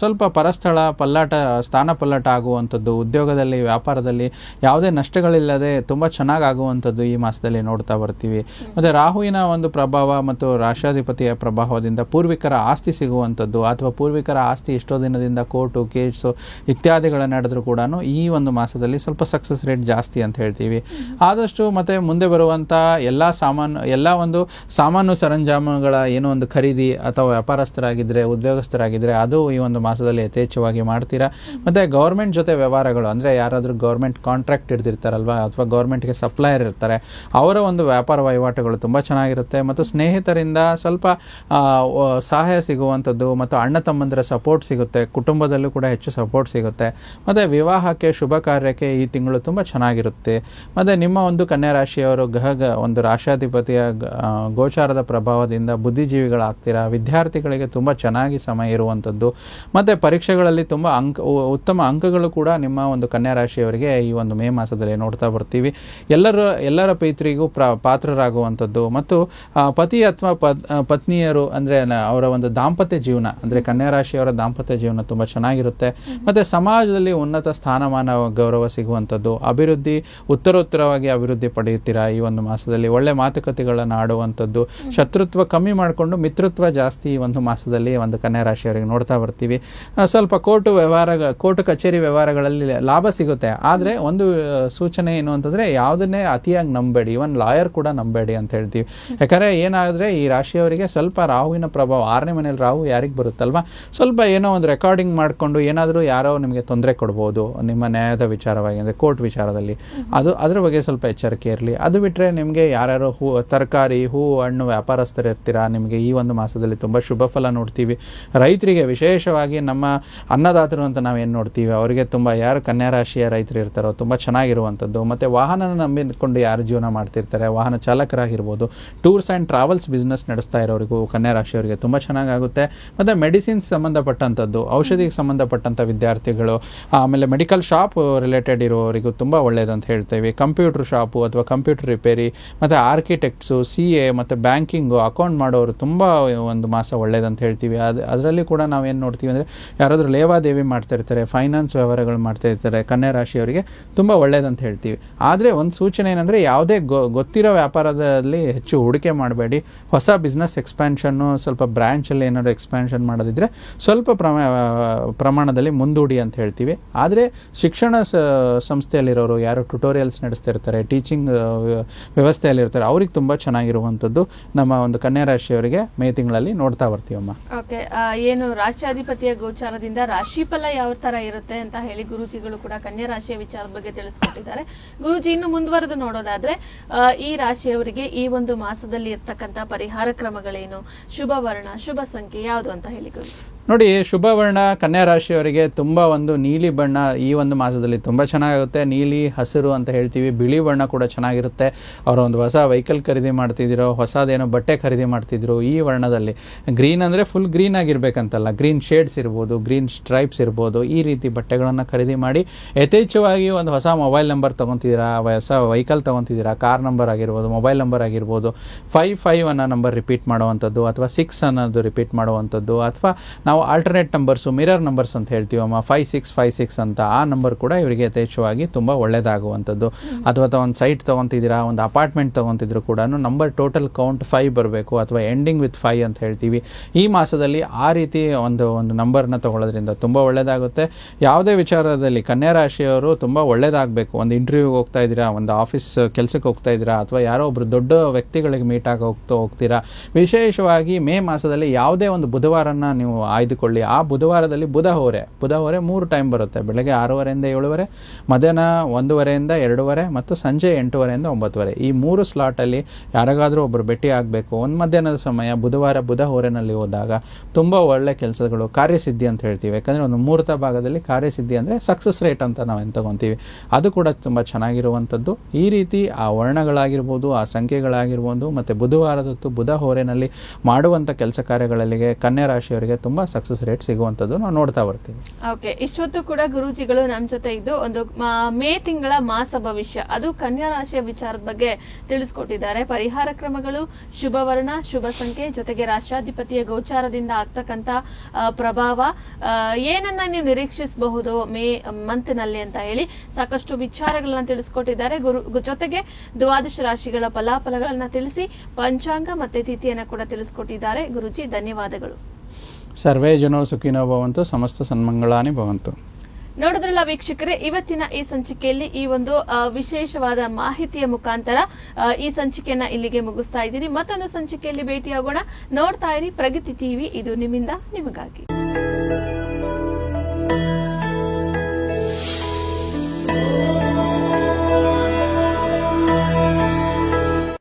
ಸ್ವಲ್ಪ ಪರಸ್ಥಳ, ಪಲ್ಲಾಟ, ಸ್ಥಾನ ಪಲ್ಲಾಟ ಆಗುವಂಥದ್ದು, ಉದ್ಯೋಗದಲ್ಲಿ, ವ್ಯಾಪಾರದಲ್ಲಿ ಯಾವುದೇ ನಷ್ಟಗಳಿಲ್ಲದೆ ತುಂಬ ಚೆನ್ನಾಗಿ ಆಗುವಂಥದ್ದು ಈ ಮಾಸದಲ್ಲಿ ನೋಡ್ತಾ ಬರ್ತೀವಿ. ಮತ್ತು ರಾಹುವಿನ ಒಂದು ಪ್ರಭಾವ ಮತ್ತು ರಾಷ್ಟ್ರಾಧಿಪತಿಯ ಪ್ರಭಾವದಿಂದ ಪೂರ್ವಿಕರ ಆಸ್ತಿ ಸಿಗುವಂಥದ್ದು ಅಥವಾ ಪೂರ್ವಿಕರ ಆಸ್ತಿ ಎಷ್ಟೋ ದಿನದಿಂದ ಕೋರ್ಟು, ಕೇಸು ಇತ್ಯಾದಿಗಳ ನಡೆದರೂ ಕೂಡ ಈ ಒಂದು ಮಾಸದಲ್ಲಿ ಸ್ವಲ್ಪ ಸಕ್ಸಸ್ ರೇಟ್ ಜಾಸ್ತಿ ಅಂತ ಹೇಳ್ತೀವಿ. ಆದಷ್ಟು ಮತ್ತೆ ಮುಂದೆ ಬರುವಂಥ ಎಲ್ಲ ಸಾಮಾನು ಎಲ್ಲ ಒಂದು ಸಾಮಾನು ಸರಂಜಾಮುಗಳ ಏನೋ ಒಂದು ಖರೀದಿ ಅಥವಾ ವ್ಯಾಪಾರಸ್ಥರಾಗಿದ್ದರೆ ಉದ್ಯೋಗಸ್ಥರಾಗಿದ್ದರೆ ಅದು ಈ ಒಂದು ಮಾಸದಲ್ಲಿ ಯಥೇಚ್ಛವಾಗಿ ಮಾಡ್ತೀರಾ? ಮತ್ತು ಗೌರ್ಮೆಂಟ್ ಜೊತೆ ವ್ಯವಹಾರಗಳು, ಅಂದರೆ ಯಾರಾದರೂ ಗೌರ್ಮೆಂಟ್ ಕಾಂಟ್ರಾಕ್ಟ್ ಹಿಡ್ದಿರ್ತಾರಲ್ವ, ಅಥವಾ ಗೌರ್ಮೆಂಟ್ಗೆ ಸಪ್ಲೈಯರ್ ಇರ್ತಾರೆ, ಅವರ ಒಂದು ವ್ಯಾಪಾರ ವಹಿವಾಟುಗಳು ತುಂಬ ಚೆನ್ನಾಗಿರುತ್ತೆ. ಮತ್ತು ಸ್ನೇಹಿತರಿಂದ ಸ್ವಲ್ಪ ಸಹಾಯ ಸಿಗುವಂಥದ್ದು, ಮತ್ತು ಅಣ್ಣ ತಮ್ಮಂದಿರ ಸಪೋರ್ಟ್ ಸಿಗುತ್ತೆ, ಕುಟುಂಬದಲ್ಲೂ ಕೂಡ ಹೆಚ್ಚು ಸಪೋರ್ಟ್ ಸಿಗುತ್ತೆ. ಮತ್ತು ವಿವಾಹಕ್ಕೆ, ಶುಭ ಕಾರ್ಯಕ್ಕೆ ಈ ತಿಂಗಳು ತುಂಬ ಚೆನ್ನಾಗಿರುತ್ತೆ. ಮತ್ತು ನಿಮ್ಮ ಒಂದು ಕನ್ಯಾ ರಾಶಿಯವರು ಗ್ರಹ ಗ- ಒಂದು ರಾಷ್ಟ್ರಾಧಿಪತಿಯ ಗೋಚಾರದ ಪ್ರಭಾವದಿಂದ ಬುದ್ಧಿಜೀವಿಗಳಾಗ್ತೀರಾ? ವಿದ್ಯಾರ್ಥಿಗಳಿಗೆ ತುಂಬ ಚೆನ್ನಾಗಿ ಸಮಯ ಇರುವಂಥದ್ದು. ಮತ್ತು ಪರೀಕ್ಷೆಗಳಲ್ಲಿ ತುಂಬ ಅಂಕ ಉತ್ತಮ ಅಂಕಗಳು ಕೂಡ ನಿಮ್ಮ ಒಂದು ಕನ್ಯಾ ರಾಶಿಯವರಿಗೆ ಈ ಒಂದು ಮೇ ಮಾಸದಲ್ಲಿ ನೋಡ್ತಾ ಬರ್ತೀವಿ. ಎಲ್ಲರ ಎಲ್ಲರ ಪೈತ್ರಿಗೂ ಪ್ರ ಪಾತ್ರರಾಗುವಂಥದ್ದು. ಮತ್ತು ಪತಿ ಅಥವಾ ಪತ್ನಿಯರು ಅಂದರೆ ಅವರ ಒಂದು ದಾಂಪತ್ಯ ಜೀವನ ಅಂದರೆ ಕನ್ಯಾ ರಾಶಿಯವರ ದಾಂಪತ್ಯ ಜೀವನ ತುಂಬ ಚೆನ್ನಾಗಿರುತ್ತೆ. ಮತ್ತು ಸಮಾಜದಲ್ಲಿ ಉನ್ನತ ಸ್ಥಾನಮಾನ ಗೌರವ ಸಿಗುವಂಥದ್ದು. ಅಭಿವೃದ್ಧಿ ಉತ್ತರೋತ್ತರವಾಗಿ ಅಭಿವೃದ್ಧಿ ಪಡೆಯುತ್ತೀರಾ ಈ ಒಂದು ಮಾಸದಲ್ಲಿ? ಒಳ್ಳೆ ಮಾತುಕತೆಗಳನ್ನು ಆಡುವಂಥದ್ದು. ಶತ್ರುತ್ವ ಕಮ್ಮಿ ಮಾಡಿಕೊಂಡು ಮಿತ್ರತ್ವ ಜಾಸ್ತಿ ಒಂದು ಮಾಸದಲ್ಲಿ ಒಂದು ಕನ್ಯಾ ರಾಶಿಯವರಿಗೆ ನೋಡ್ತಾ ಬರ್ತೀವಿ. ಸ್ವಲ್ಪ ಕೋರ್ಟು ವ್ಯವಹಾರ, ಕೋರ್ಟ್ ಕಚೇರಿ ವ್ಯವಹಾರಗಳಲ್ಲಿ ಲಾಭ ಸಿಗುತ್ತೆ. ಆದರೆ ಒಂದು ಸೂಚನೆ ಏನು ಅಂತಂದರೆ ಯಾವುದನ್ನೇ ಅತಿಯಾಗಿ ನಂಬೇಡಿ. ಇವನ್ ಲಾಯರ್ ಕೂಡ ನಂಬೇಡಿ ಅಂತ ಹೇಳ್ತೀವಿ. ಯಾಕಂದರೆ ಏನಾದರೆ ಈ ರಾಶಿಯವರಿಗೆ ಸ್ವಲ್ಪ ರಾಹುವಿನ ಪ್ರಭಾವ, ಆರನೇ ಮನೇಲಿ ರಾಹು ಯಾರಿಗೆ ಬರುತ್ತಲ್ವ? ಸ್ವಲ್ಪ ಏನೋ ಒಂದು ರೆಕಾರ್ಡಿಂಗ್ ಮಾಡಿಕೊಂಡು ಏನಾದರೂ ಯಾರೋ ನಿಮಗೆ ತೊಂದರೆ ಕೊಡ್ಬೋದು, ನಿಮ್ಮ ನ್ಯಾಯದ ವಿಚಾರವಾಗಿ, ಅಂದರೆ ಕೋರ್ಟ್ ವಿಚಾರದಲ್ಲಿ. ಅದು, ಅದರ ಬಗ್ಗೆ ಸ್ವಲ್ಪ ಎಚ್ಚರಿಕೆ ಇರಲಿ. ಅದು ಬಿಟ್ಟರೆ ನಿಮಗೆ ಯಾರ್ಯಾರೋ ಹೂ, ತರಕಾರಿ ಹೂ ಹಣ್ಣು ವ್ಯಾಪಾರಸ್ಥರು ಇರ್ತೀರಾ ನಿಮಗೆ ಈ ಒಂದು ಮಾಸದಲ್ಲಿ ತುಂಬ ಶುಭ ಫಲ ನೋಡ್ತೀವಿ. ರೈತರಿಗೆ ವಿಶೇಷವಾಗಿ ನಮ್ಮ ಅನ್ನದಾತರು ಅಂತ ನಾವೇನು ನೋಡ್ತೀವಿ? ಅವರಿಗೆ ತುಂಬ ಯಾರು ಕನ್ಯಾ ರಾಶಿಯ ರೈತರು ಇರ್ತಾರೋ ತುಂಬ ಚೆನ್ನಾಗಿರುವಂಥದ್ದು. ಮತ್ತು ವಾಹನ ನಂಬಿಕೊಂಡು ಯಾರು ಜೀವನ ಮಾಡ್ತಿರ್ತಾರೆ? ವಾಹನ ಚಾಲಕರಾಗಿರ್ಬೋದು. ಟೂರ್ಸ್ ಆ್ಯಂಡ್ ಟ್ರಾವೆಲ್ಸ್ ಬಿಸ್ನೆಸ್ ನಡೆಸ್ತಾ ಇರೋರಿಗೂ ಕನ್ಯಾ ರಾಶಿಯವರಿಗೆ ತುಂಬ ಚೆನ್ನಾಗಾಗುತ್ತೆ. ಮತ್ತು ಮೆಡಿಸಿನ್ಸ್ ಸಂಬಂಧಪಟ್ಟಂಥದ್ದು, ಔಷಧಿಗೆ ಸಂಬಂಧಪಟ್ಟಂಥ ವಿದ್ಯಾರ್ಥಿಗಳು, ಆಮೇಲೆ ಮೆಡಿಕಲ್ ಶಾಪ್ ರಿಲೇಟೆಡ್ ಇರೋವರಿಗೂ ತುಂಬ ಒಳ್ಳೆಯದು ಅಂತ ಹೇಳ್ತೇವೆ. ಕಂಪ್ಯೂಟರ್ ಶಾಪು ಅಥವಾ ಕಂಪ್ಯೂಟರ್ ರಿಪೇರಿ, ಮತ್ತು ಆರ್ಕಿಟೆಕ್ಟ್ಸು, ಸಿ ಎ, ಮತ್ತು ಬ್ಯಾಂಕಿಂಗು, ಅಕೌಂಟ್ ಮಾಡೋರು ತುಂಬ ಒಂದು ಮಾಸ ಒಳ್ಳೇದಂತ ಹೇಳ್ತೀವಿ. ಅದು, ಅದರಲ್ಲಿ ಕೂಡ ನಾವೇನು ನೋಡ್ತೀವಿ ಅಂದರೆ ಯಾರಾದರೂ ಲೇವಾದೇವಿ ಮಾಡ್ತಾ ಇರ್ತಾರೆ ಫೈನಾನ್ಸ್ ವ್ಯವಹಾರಗಳು ಮಾಡ್ತಾ ಇರ್ತಾರೆ, ಕನ್ಯಾ ರಾಶಿಯವರಿಗೆ ತುಂಬ ಒಳ್ಳೇದಂತ ಹೇಳ್ತೀವಿ. ಆದರೆ ಒಂದು ಸೂಚನೆ ಏನಂದರೆ ಯಾವುದೇ ಗೊತ್ತಿರೋ ವ್ಯಾಪಾರದಲ್ಲಿ ಹೆಚ್ಚು ಹೂಡಿಕೆ ಮಾಡಬೇಡಿ. ಹೊಸ ಬಿಸ್ನೆಸ್ ಎಕ್ಸ್ಪ್ಯಾನ್ಷನ್ನು ಸ್ವಲ್ಪ ಬ್ರ್ಯಾಂಚಲ್ಲಿ ಏನಾದರೂ ಎಕ್ಸ್ಪ್ಯಾನ್ಷನ್ ಮಾಡೋದಿದ್ರೆ ಸ್ವಲ್ಪ ಪ್ರಮ, ಪ್ರಮಾಣದಲ್ಲಿ ಮುಂದೂಡಿ ಅಂತ ಹೇಳ್ತೀವಿ. ಆದರೆ ಶಿಕ್ಷಣ ಸಂಸ್ಥೆಯಲ್ಲಿರೋರು ಯಾರು ಟ್ಯುಟೋರಿಯಲ್ಸ್ ನಡೆಸ್ತಿರ್ತಾರೆ ಟೀಚಿಂಗ್ ವ್ಯವಸ್ಥೆಯಲ್ಲಿರ್ತಾರೆ, ಅವ್ರಿಗೆ ತುಂಬ ಚೆನ್ನಾಗಿರುವಂಥದ್ದು ನಮ್ಮ ಒಂದು ಕನ್ಯಾ ರಾಶಿಯವರಿಗೆ ಮೇ ತಿಂಗಳಲ್ಲಿ ನೋಡ್ತಾ ಬರ್ತೀವಮ್ಮ. ಓಕೆ ಏನು ರಾಷ್ಟ್ರಾಧಿಪತಿಯ ಗೋಚಾರದಿಂದ ರಾಶಿ ಫಲ ಯಾವ ತರ ಇರುತ್ತೆ ಅಂತ ಹೇಳಿ ಗುರುಜಿಗಳು ಕೂಡ ಕನ್ಯಾ ರಾಶಿಯ ವಿಚಾರದ ಬಗ್ಗೆ ತಿಳಿಸ್ಕೊಟ್ಟಿದ್ದಾರೆ. ಗುರುಜಿ, ಇನ್ನು ಮುಂದುವರೆದು ನೋಡೋದಾದ್ರೆ ಈ ರಾಶಿಯವರಿಗೆ ಈ ಒಂದು ಮಾಸದಲ್ಲಿ ಇರ್ತಕ್ಕಂತ ಪರಿಹಾರ ಕ್ರಮಗಳೇನು? ಶುಭ ವರ್ಣ, ಶುಭ ಸಂಖ್ಯೆ ಯಾವುದು ಅಂತ ಹೇಳಿ ಗುರುಜಿ. ನೋಡಿ ಶುಭ ವರ್ಣ ಕನ್ಯಾ ರಾಶಿಯವರಿಗೆ ತುಂಬ ಒಂದು ನೀಲಿ ಬಣ್ಣ ಈ ಒಂದು ಮಾಸದಲ್ಲಿ ತುಂಬ ಚೆನ್ನಾಗಿರುತ್ತೆ. ನೀಲಿ, ಹಸಿರು ಅಂತ ಹೇಳ್ತೀವಿ. ಬಿಳಿ ಬಣ್ಣ ಕೂಡ ಚೆನ್ನಾಗಿರುತ್ತೆ. ಅವರ ಒಂದು ಹೊಸ ವೆಹಿಕಲ್ ಖರೀದಿ ಮಾಡ್ತಿದ್ದೀರೋ, ಹೊಸದೇನೋ ಬಟ್ಟೆ ಖರೀದಿ ಮಾಡ್ತಿದ್ರು ಈ ವರ್ಣದಲ್ಲಿ. ಗ್ರೀನ್ ಅಂದರೆ ಫುಲ್ ಗ್ರೀನ್ ಆಗಿರಬೇಕಂತಲ್ಲ. ಗ್ರೀನ್ ಶೇಡ್ಸ್ ಇರ್ಬೋದು ಗ್ರೀನ್ ಸ್ಟ್ರೈಪ್ಸ್ ಇರ್ಬೋದು, ಈ ರೀತಿ ಬಟ್ಟೆಗಳನ್ನು ಖರೀದಿ ಮಾಡಿ ಯಥೇಚ್ಛವಾಗಿ ಒಂದು ಹೊಸ ಮೊಬೈಲ್ ನಂಬರ್ ತೊಗೊತಿದ್ದೀರಾ, ಹೊಸ ವೆಹಿಕಲ್ ತೊಗೊತಿದ್ದೀರಾ ಕಾರ್ ನಂಬರ್ ಆಗಿರ್ಬೋದು ಮೊಬೈಲ್ ನಂಬರ್ ಆಗಿರ್ಬೋದು ಫೈವ್ ಫೈವ್ ಅನ್ನೋ ನಂಬರ್ ರಿಪೀಟ್ ಮಾಡುವಂಥದ್ದು ಅಥವಾ ಸಿಕ್ಸ್ ಅನ್ನೋದು ರಿಪೀಟ್ ಮಾಡುವಂಥದ್ದು ಅಥವಾ ಆಲ್ಟರ್ನೇಟ್ ನಂಬರ್ಸು ಮಿರರ್ ನಂಬರ್ಸ್ ಅಂತ ಹೇಳ್ತೀವಮ್ಮ ಫೈವ್ ಸಿಕ್ಸ್ ಫೈ ಸಿಕ್ಸ್ ಅಂತ. ಆ ನಂಬರ್ ಕೂಡ ಇವರಿಗೆ ಯಥೇಚ್ಛವಾಗಿ ತುಂಬ ಒಳ್ಳೆಯದಾಗುವಂಥದ್ದು ಅಥವಾ ಒಂದು ಸೈಟ್ ತೊಗೊತಿದ್ದೀರಾ, ಒಂದು ಅಪಾರ್ಟ್ಮೆಂಟ್ ತೊಗೊತಿದ್ರು ಕೂಡ ನಂಬರ್ ಟೋಟಲ್ ಕೌಂಟ್ ಫೈವ್ ಬರಬೇಕು ಅಥವಾ ಎಂಡಿಂಗ್ ವಿತ್ ಫೈವ್ ಅಂತ ಹೇಳ್ತೀವಿ. ಈ ಮಾಸದಲ್ಲಿ ಆ ರೀತಿ ಒಂದು ಒಂದು ನಂಬರ್ನ ತಗೊಳ್ಳೋದ್ರಿಂದ ತುಂಬ ಒಳ್ಳೆಯದಾಗುತ್ತೆ ಯಾವುದೇ ವಿಚಾರದಲ್ಲಿ ಕನ್ಯಾ ರಾಶಿಯವರು ತುಂಬ ಒಳ್ಳೆಯದಾಗಬೇಕು ಒಂದು ಇಂಟರ್ವ್ಯೂಗೆ ಹೋಗ್ತಾ ಇದ್ದೀರಾ, ಒಂದು ಆಫೀಸ್ ಕೆಲಸಕ್ಕೆ ಹೋಗ್ತಾ ಇದ್ದೀರಾ, ಅಥವಾ ಯಾರೋ ಒಬ್ಬರು ದೊಡ್ಡ ವ್ಯಕ್ತಿಗಳಿಗೆ ಮೀಟ್ ಆಗಿ ಹೋಗ್ತಾ ಹೋಗ್ತೀರಾ. ವಿಶೇಷವಾಗಿ ಮೇ ಮಾಸದಲ್ಲಿ ಯಾವುದೇ ಒಂದು ಬುಧವಾರನ ನೀವು ಆಯ್ದುಕೊಳ್ಳಿ ಆ ಬುಧವಾರದಲ್ಲಿ ಬುಧ ಹೋರೆ. ಬುಧ ಹೋರೆ ಮೂರು ಟೈಮ್ ಬರುತ್ತೆ. ಬೆಳಗ್ಗೆ ಆರೂವರೆಯಿಂದ ಏಳುವರೆ, ಮಧ್ಯಾಹ್ನ ಒಂದೂವರೆಯಿಂದ ಎರಡೂವರೆ ಮತ್ತು ಸಂಜೆ ಎಂಟೂವರೆಯಿಂದ ಒಂಬತ್ತುವರೆ. ಈ ಮೂರು ಸ್ಲಾಟಲ್ಲಿ ಯಾರಿಗಾದರೂ ಒಬ್ಬರು ಭೇಟಿ ಆಗಬೇಕು. ಒಂದು ಮಧ್ಯಾಹ್ನದ ಸಮಯ ಬುಧವಾರ ಬುಧ ಹೋರೆನಲ್ಲಿ ಹೋದಾಗ ತುಂಬ ಒಳ್ಳೆ ಕೆಲಸಗಳು, ಕಾರ್ಯಸಿದ್ಧಿ ಅಂತ ಹೇಳ್ತೀವಿ. ಯಾಕಂದರೆ ಒಂದು ಮುಹೂರ್ತ ಭಾಗದಲ್ಲಿ ಕಾರ್ಯಸಿದ್ಧಿ ಅಂದರೆ ಸಕ್ಸಸ್ ರೇಟ್ ಅಂತ ನಾವು ಏನು ತಗೊತೀವಿ. ಅದು ಕೂಡ ತುಂಬ ಚೆನ್ನಾಗಿರುವಂಥದ್ದು ಈ ರೀತಿ ಆ ವರ್ಣಗಳಾಗಿರ್ಬೋದು, ಆ ಸಂಖ್ಯೆಗಳಾಗಿರ್ಬೋದು, ಮತ್ತು ಬುಧವಾರದತ್ತು ಬುಧ ಹೋರೆನಲ್ಲಿ ಮಾಡುವಂಥ ಕೆಲಸ ಕಾರ್ಯಗಳಿಗೆ ಕನ್ಯಾ ರಾಶಿಯವರಿಗೆ ತುಂಬ ಸಕ್ಸಸ್ ರೇಟ್ ಸಿಗುವಂತದ್ದು ನಾವು ನೋಡ್ತಾ ಬರ್ತೀವಿ. ಓಕೆ ಇಷ್ಟೊತ್ತು ಕೂಡ ಗುರೂಜಿಗಳು ನಮ್ಮ ಜೊತೆ ಇದ್ದು ಒಂದು ಮ- ತಿಂಗಳ ಮಾಸ ಭವಿಷ್ಯ, ಅದು ಕನ್ಯಾ ರಾಶಿಯ ವಿಚಾರದ ಬಗ್ಗೆ ತಿಳಿಸ್ಕೊಟ್ಟಿದ್ದಾರೆ. ಪರಿಹಾರ ಕ್ರಮಗಳು, ಶುಭ ವರ್ಣ, ಶುಭ ಸಂಖ್ಯೆ ಜೊತೆಗೆ ರಾಷ್ಟ್ರಾಧಿಪತಿಯ ಗೋಚಾರದಿಂದ ಆಗ್ತಕ್ಕಂತ ಪ್ರಭಾವ ಏನನ್ನ ನೀವು ನಿರೀಕ್ಷಿಸಬಹುದು ಮೇ ಮಂತ್ನಲ್ಲಿ ಅಂತ ಹೇಳಿ ಸಾಕಷ್ಟು ವಿಚಾರಗಳನ್ನ ತಿಳಿಸ್ಕೊಟ್ಟಿದ್ದಾರೆ. ಗುರು ಜೊತೆಗೆ ದ್ವಾದಶ ರಾಶಿಗಳ ಫಲಾಫಲಗಳನ್ನ ತಿಳಿಸಿ, ಪಂಚಾಂಗ ಮತ್ತೆ ತಿಥಿಯನ್ನ ಕೂಡ ತಿಳಿಸ್ಕೊಟ್ಟಿದ್ದಾರೆ. ಗುರುಜಿ, ಧನ್ಯವಾದಗಳು. ಸರ್ವೇ ಜನೋ ಸುಖಿನೋ ಭವಂತು, ಸಮಸ್ತ ಸನ್ಮಂಗಳಾನಿ ಭವಂತು. ನೋಡಿದ್ರಲ್ಲ ವೀಕ್ಷಕರೇ, ಇವತ್ತಿನ ಈ ಸಂಚಿಕೆಯಲ್ಲಿ ಈ ಒಂದು ವಿಶೇಷವಾದ ಮಾಹಿತಿಯ ಮುಖಾಂತರ ಈ ಸಂಚಿಕೆಯನ್ನ ಇಲ್ಲಿಗೆ ಮುಗಿಸ್ತಾ ಇದ್ದೀನಿ. ಮತ್ತೊಂದು ಸಂಚಿಕೆಯಲ್ಲಿ ಭೇಟಿಯಾಗೋಣ. ನೋಡ್ತಾ ಇರಿ ಪ್ರಗತಿ ಟಿವಿ, ಇದು ನಿಮ್ಮಿಂದ, ನಿಮಗಾಗಿ.